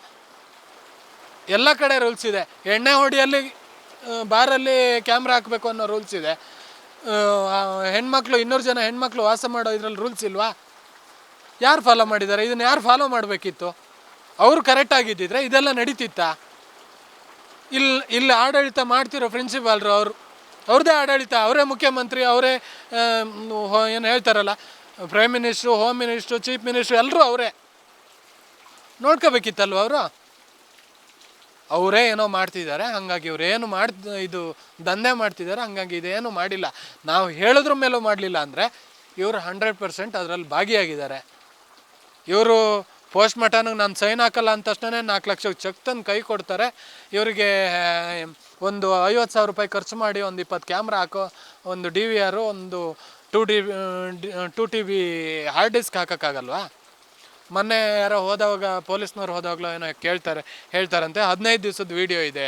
ಎಲ್ಲ ಕಡೆ ರೂಲ್ಸ್ ಇದೆ. ಎಣ್ಣೆ ಹೊಡಿಯಲ್ಲಿ ಬಾರಲ್ಲಿ ಕ್ಯಾಮ್ರಾ ಹಾಕಬೇಕು ಅನ್ನೋ ರೂಲ್ಸ್ ಇದೆ. ಹೆಣ್ಮಕ್ಳು, ಇನ್ನೂರು ಜನ ಹೆಣ್ಮಕ್ಳು ವಾಸ ಮಾಡೋ ಇದ್ರಲ್ಲಿ ರೂಲ್ಸ್ ಇಲ್ವಾ? ಯಾರು ಫಾಲೋ ಮಾಡಿದ್ದಾರೆ? ಇದನ್ನು ಯಾರು ಫಾಲೋ ಮಾಡಬೇಕಿತ್ತು? ಅವರು ಕರೆಕ್ಟ್ ಆಗಿದ್ದಿದ್ರೆ ಇದೆಲ್ಲ ನಡೀತಿತ್ತಾ? ಇಲ್ಲಿ ಇಲ್ಲಿ ಆಡಳಿತ ಮಾಡ್ತಿರೋ ಪ್ರಿನ್ಸಿಪಾಲ್ರು ಅವರು. ಅವ್ರದ್ದೇ ಆಡಳಿತ, ಅವರೇ ಮುಖ್ಯಮಂತ್ರಿ, ಅವರೇ ಏನು ಹೇಳ್ತಾರಲ್ಲ prime minister home minister chief minister ಎಲ್ಲರೂ ಅವರೇ. ನೋಡ್ಕೋಬೇಕಿತ್ತಲ್ವ ಅವರು? ಅವರೇ ಏನೋ ಮಾಡ್ತಿದ್ದಾರೆ, ಹಾಗಾಗಿ ಏನು ಮಾಡ್, ಇದು ದಂಧೆ ಮಾಡ್ತಿದ್ದಾರೆ, ಹಂಗಾಗಿ ಇದೇನು ಮಾಡಿಲ್ಲ. ನಾವು ಹೇಳಿದ್ರ ಮೇಲೂ ಮಾಡಲಿಲ್ಲ ಅಂದರೆ ಇವರು ಹಂಡ್ರೆಡ್ ಪರ್ಸೆಂಟ್ ಅದರಲ್ಲಿ ಭಾಗಿಯಾಗಿದ್ದಾರೆ. ಇವರು ಪೋಸ್ಟ್ ಮಾರ್ಟಮ್ಗೆ ನಾನು ಸೈನ್ ಹಾಕಲ್ಲ ಅಂದ ತಕ್ಷಣ ನಾಲ್ಕು ಲಕ್ಷ ಚೆಕ್ ತಂದು ಕೈ ಕೊಡ್ತಾರೆ. ಇವರಿಗೆ ಒಂದು ಐವತ್ತು ಸಾವಿರ ರೂಪಾಯಿ ಖರ್ಚು ಮಾಡಿ ಒಂದು ಇಪ್ಪತ್ತು ಕ್ಯಾಮ್ರಾ ಹಾಕೋ, ಒಂದು ಡಿ ವಿ ಆರು, ಒಂದು two T two T B hard disk ಹಾಕೋಕ್ಕಾಗಲ್ವಾ? ಮೊನ್ನೆ ಯಾರೋ ಹೋದಾಗ ಪೊಲೀಸ್ನವ್ರು ಹೋದಾಗಲೂ ಏನೋ ಕೇಳ್ತಾರೆ, ಹೇಳ್ತಾರಂತೆ, ಹದಿನೈದು ದಿವಸದ ವೀಡಿಯೋ ಇದೆ.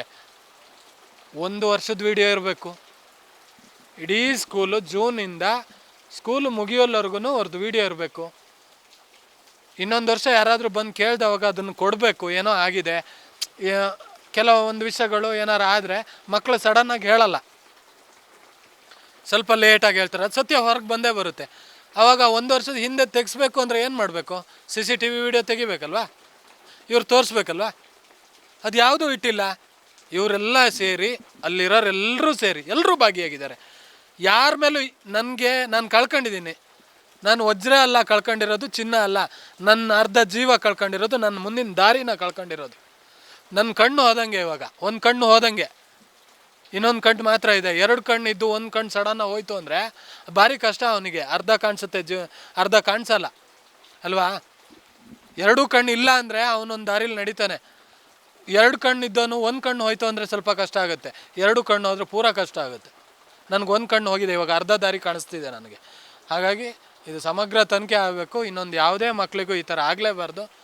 ಒಂದು ವರ್ಷದ ವೀಡಿಯೋ ಇರಬೇಕು. ಇಡೀ ಸ್ಕೂಲು ಜೂನಿಂದ ಸ್ಕೂಲು ಮುಗಿಯೋಲ್ಲವರೆಗೂ ಅವ್ರದ್ದು ವೀಡಿಯೋ ಇರಬೇಕು. ಇನ್ನೊಂದು ವರ್ಷ ಯಾರಾದರೂ ಬಂದು ಕೇಳಿದವಾಗ ಅದನ್ನು ಕೊಡಬೇಕು, ಏನೋ ಆಗಿದೆ. ಕೆಲವೊಂದು ವಿಷಯಗಳು ಏನಾರು ಆದರೆ ಮಕ್ಕಳು ಸಡನ್ನಾಗಿ ಹೇಳಲ್ಲ. ಸ್ವಲ್ಪ ಲೇಟಾಗಿ ಹೇಳ್ತಾರೆ. ಅದು ಸತ್ಯ ಹೊರಗೆ ಬಂದೇ ಬರುತ್ತೆ. ಆವಾಗ ಒಂದು ವರ್ಷದ ಹಿಂದೆ ತೆಗಿಸ್ಬೇಕು ಅಂದರೆ ಏನು ಮಾಡಬೇಕು? C C T V video ತೆಗಿಬೇಕಲ್ವಾ? ಇವ್ರು ತೋರಿಸ್ಬೇಕಲ್ವಾ? ಅದು ಯಾವುದೂ ಇಟ್ಟಿಲ್ಲ. ಇವರೆಲ್ಲ ಸೇರಿ ಅಲ್ಲಿರೋರೆಲ್ಲರೂ ಸೇರಿ ಎಲ್ಲರೂ ಭಾಗಿಯಾಗಿದ್ದಾರೆ. ಯಾರ ಮೇಲೂ ನನಗೆ, ನಾನು ಕಳ್ಕೊಂಡಿದ್ದೀನಿ. ನಾನು ವಜ್ರ ಅಲ್ಲ ಕಳ್ಕೊಂಡಿರೋದು, ಚಿನ್ನ ಅಲ್ಲ. ನನ್ನ ಅರ್ಧ ಜೀವ ಕಳ್ಕೊಂಡಿರೋದು ನನ್ನ ಮುಂದಿನ ದಾರಿನ ಕಳ್ಕೊಂಡಿರೋದು. ನನ್ನ ಕಣ್ಣು ಹೋದಂಗೆ ಇವಾಗ. ಒಂದು ಕಣ್ಣು ಹೋದಂಗೆ. ಇನ್ನೊಂದು ಕಣ್ಣು ಮಾತ್ರ ಇದೆ. ಎರಡು ಕಣ್ಣು ಇದ್ದು ಒಂದು ಕಣ್ಣು ಸಡನ್ನ ಹೋಯ್ತು ಅಂದರೆ ಭಾರಿ ಕಷ್ಟ ಅವನಿಗೆ. ಅರ್ಧ ಕಾಣಿಸುತ್ತೆ ಜೀವ, ಅರ್ಧ ಕಾಣಿಸಲ್ಲ. ಅಲ್ವಾ? ಎರಡೂ ಕಣ್ಣು ಇಲ್ಲ ಅಂದರೆ ಅವನೊಂದು ದಾರಿಲಿ ನಡೀತಾನೆ. ಎರಡು ಕಣ್ಣು ಇದ್ದವನು ಒಂದು ಕಣ್ಣು ಹೋಯ್ತು ಅಂದರೆ ಸ್ವಲ್ಪ ಕಷ್ಟ ಆಗುತ್ತೆ. ಎರಡು ಕಣ್ಣು ಹೋದರೆ ಪೂರ ಕಷ್ಟ ಆಗುತ್ತೆ. ನನಗೆ ಒಂದು ಕಣ್ಣು ಹೋಗಿದೆ, ಇವಾಗ ಅರ್ಧ ದಾರಿ ಕಾಣಿಸ್ತಿದೆ ನನಗೆ. ಹಾಗಾಗಿ ಇದು ಸಮಗ್ರ ತನಿಖೆ ಆಗಬೇಕು. ಇನ್ನೊಂದು ಯಾವುದೇ ಮಕ್ಕಳಿಗೂ ಈ ಥರ ಆಗಲೇಬಾರ್ದು.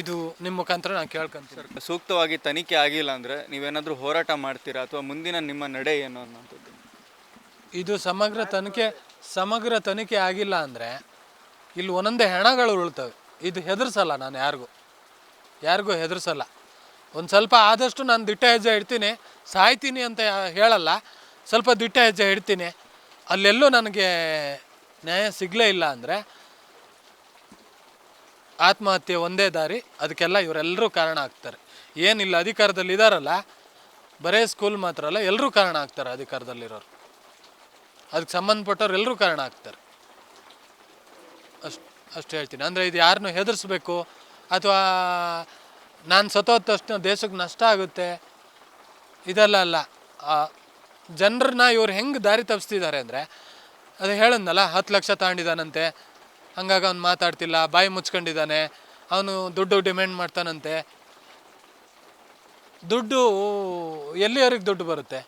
ಇದು ನಿಮ್ಮ ಮುಖಾಂತರ ನಾನು ಕೇಳ್ಕೊಂತೀನಿ. ಸೂಕ್ತವಾಗಿ ತನಿಖೆ ಆಗಿಲ್ಲ ಅಂದರೆ ನೀವೇನಾದರೂ ಹೋರಾಟ ಮಾಡ್ತೀರಾ ಅಥವಾ ಮುಂದಿನ ನಿಮ್ಮ ನಡೆ ಏನು ಅನ್ನೋಂಥದ್ದು ಇದು ಸಮಗ್ರ ತನಿಖೆ ಸಮಗ್ರ ತನಿಖೆ ಆಗಿಲ್ಲ ಅಂದರೆ ಇಲ್ಲಿ ಒಂದೊಂದೇ ಹೆಣಗಳು ಉಳ್ತವೆ ಇದು ಹೆದರ್ಸಲ್ಲ ನಾನು ಯಾರಿಗೂ. ಯಾರಿಗೂ ಹೆದರ್ಸಲ್ಲ. ಒಂದು ಸ್ವಲ್ಪ ಆದಷ್ಟು ನಾನು ದಿಟ್ಟ ಹೆಜ್ಜೆ ಇಡ್ತೀನಿ. ಸಾಯ್ತೀನಿ ಅಂತ ಹೇಳಲ್ಲ. ಸ್ವಲ್ಪ ದಿಟ್ಟ ಹೆಜ್ಜೆ ಇಡ್ತೀನಿ. ಅಲ್ಲೆಲ್ಲೂ ನನಗೆ ನ್ಯಾಯ ಸಿಗಲೇ ಇಲ್ಲ ಅಂದರೆ ಆತ್ಮಹತ್ಯೆ ಒಂದೇ ದಾರಿ, ಅದಕ್ಕೆಲ್ಲ ಇವರೆಲ್ಲರೂ ಕಾರಣ ಆಗ್ತಾರೆ. ಏನಿಲ್ಲ, ಅಧಿಕಾರದಲ್ಲಿ ಇದಾರಲ್ಲ, ಬರೇ ಸ್ಕೂಲ್ ಮಾತ್ರ ಅಲ್ಲ ಎಲ್ಲರೂ ಕಾರಣ ಆಗ್ತಾರೆ ಅಧಿಕಾರದಲ್ಲಿರೋರು. ಅದಕ್ಕೆ ಸಂಬಂಧಪಟ್ಟವ್ರು ಎಲ್ಲರೂ ಕಾರಣ ಆಗ್ತಾರೆ. ಅಷ್ಟು ಅಷ್ಟು ಹೇಳ್ತೀನಿ. ಅಂದರೆ ಇದು ಯಾರನ್ನು ಹೆದರ್ಸ್ಬೇಕು, ಅಥವಾ ನಾನು ಸತೋತ್ ತಕ್ಷಣ ದೇಶಕ್ಕೆ ನಷ್ಟ ಆಗುತ್ತೆ, ಇದೆಲ್ಲ ಅಲ್ಲ. ಜನರನ್ನ ಇವ್ರು ಹೆಂಗೆ ದಾರಿ ತಪ್ಪಿಸ್ತಿದ್ದಾರೆ ಅಂದರೆ, ಅದು ಹೇಳಂದಲ್ಲ ಹತ್ತು ಲಕ್ಷ ತಗೊಂಡಿದ್ದಾನಂತೆ ಹಂಗಾಗಿ ಅವ್ನು ಮಾತಾಡ್ತಿಲ್ಲ, ಬಾಯಿ ಮುಚ್ಕೊಂಡಿದ್ದಾನೆ. ಅವನು ದುಡ್ಡು ಡಿಮ್ಯಾಂಡ್ ಮಾಡ್ತಾನಂತೆ. ದುಡ್ಡು, ಎಲ್ಲಿಯವರೆಗೆ ದುಡ್ಡು ಬರುತ್ತೆ?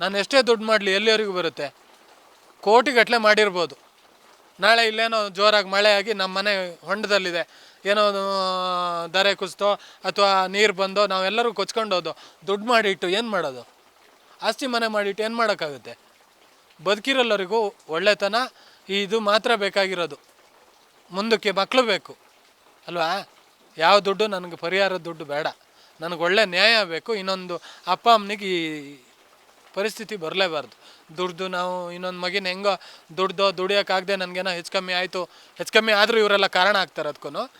ನಾನು ಎಷ್ಟೇ ದುಡ್ಡು ಮಾಡಲಿ ಎಲ್ಲಿವರೆಗೂ ಬರುತ್ತೆ? ಕೋಟಿಗಟ್ಟಲೆ ಮಾಡಿರ್ಬೋದು. ನಾಳೆ ಇಲ್ಲೇನೋ ಜೋರಾಗಿ ಮಳೆ ಆಗಿ ನಮ್ಮ ಮನೆ ಹೊಂಡದಲ್ಲಿದೆ. ಏನೋ ದರೆ ಕುಸಿತೋ ಅಥವಾ ನೀರು ಬಂದೋ ನಾವೆಲ್ಲರೂ ಕೊಚ್ಕೊಂಡೋದು ದುಡ್ಡು ಮಾಡಿಟ್ಟು ಏನು ಮಾಡೋದು? ಆಸ್ತಿ ಮನೆ ಮಾಡಿಟ್ಟು ಏನು ಮಾಡೋಕ್ಕಾಗುತ್ತೆ? ಬದುಕಿರೋಲ್ಲರಿಗೂ ಒಳ್ಳೆತನ ಇದು ಮಾತ್ರ ಬೇಕಾಗಿರೋದು. ಮುಂದಕ್ಕೆ ಮಕ್ಕಳು ಬೇಕು. ಅಲ್ವಾ? ಯಾವ ದುಡ್ಡು? ನನಗೆ ಪರಿಹಾರದ ದುಡ್ಡು ಬೇಡ. ನನಗೆ ಒಳ್ಳೆ ನ್ಯಾಯ ಬೇಕು. ಇನ್ನೊಂದು ಅಪ್ಪ ಅಮ್ಮನಿಗೆ ಈ ಪರಿಸ್ಥಿತಿ ಬರಲೇಬಾರ್ದು. ದುಡ್ದು ನಾವು ಇನ್ನೊಂದು ಮಗಿನ ಹೆಂಗೋ ದುಡ್ದು ದುಡಿಯೋಕ್ಕಾಗದೆ ನನಗೇನೋ ಹೆಚ್ಚು ಕಮ್ಮಿ ಆಯಿತು. ಹೆಚ್ಚು ಕಮ್ಮಿ ಆದರೂ ಇವರೆಲ್ಲ ಕಾರಣ ಆಗ್ತಾರೆ ಅದಕ್ಕೂ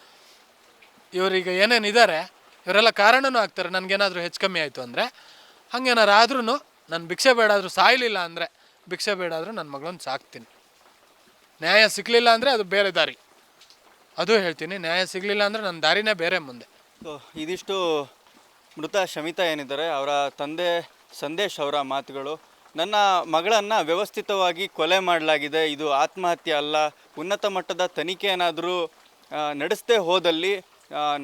ಇವರೀಗ ಏನೇನಿದ್ದಾರೆ ಇವರೆಲ್ಲ ಕಾರಣನೂ ಆಗ್ತಾರೆ. ನನಗೇನಾದರೂ ಹೆಚ್ಚು ಕಮ್ಮಿ ಆಯಿತು ಅಂದರೆ. ಹಂಗೇನಾರು ಆದ್ರೂ ನಾನು ಭಿಕ್ಷೆ ಬೇಡಾದರೂ ಸಾಯಲಿಲ್ಲ ಅಂದರೆ ಭಿಕ್ಷೆ ಬೇಡಾದರೂ ನನ್ನ ಮಗಳನ್ನ ಸಾಕ್ತೀನಿ. ನ್ಯಾಯ ಸಿಗಲಿಲ್ಲ ಅಂದರೆ ಅದು ಬೇರೆ ದಾರಿ. ಅದು ಹೇಳ್ತೀನಿ, ನ್ಯಾಯ ಸಿಗಲಿಲ್ಲ ಅಂದರೆ ನನ್ನ ದಾರಿನೇ ಬೇರೆ ಮುಂದೆ. ಸೊ, ಇದಿಷ್ಟು ಮೃತ ಶಮಿತಾ ಏನಿದ್ದಾರೆ, ಅವರ ತಂದೆ ಸಂದೇಶ್ ಅವರ ಮಾತುಗಳು. ನನ್ನ ಮಗಳನ್ನು ವ್ಯವಸ್ಥಿತವಾಗಿ ಕೊಲೆ ಮಾಡಲಾಗಿದೆ, ಇದು ಆತ್ಮಹತ್ಯೆ ಅಲ್ಲ. ಉನ್ನತ ಮಟ್ಟದ ತನಿಖೆ ಏನಾದರೂ ನಡೆಸದೇ ಹೋದಲ್ಲಿ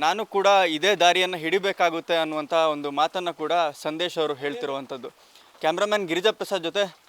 ನಾನು ಕೂಡ ಇದೇ ದಾರಿಯನ್ನು ಹಿಡಿಬೇಕಾಗುತ್ತೆ ಅನ್ನುವಂಥ ಒಂದು ಮಾತನ್ನು ಕೂಡ ಸಂದೇಶ್ ಅವರು ಹೇಳ್ತಿರುವಂಥದ್ದು. ಕ್ಯಾಮ್ರಾಮನ್ ಗಿರಿಜಾ ಪ್ರಸಾದ್ ಜೊತೆ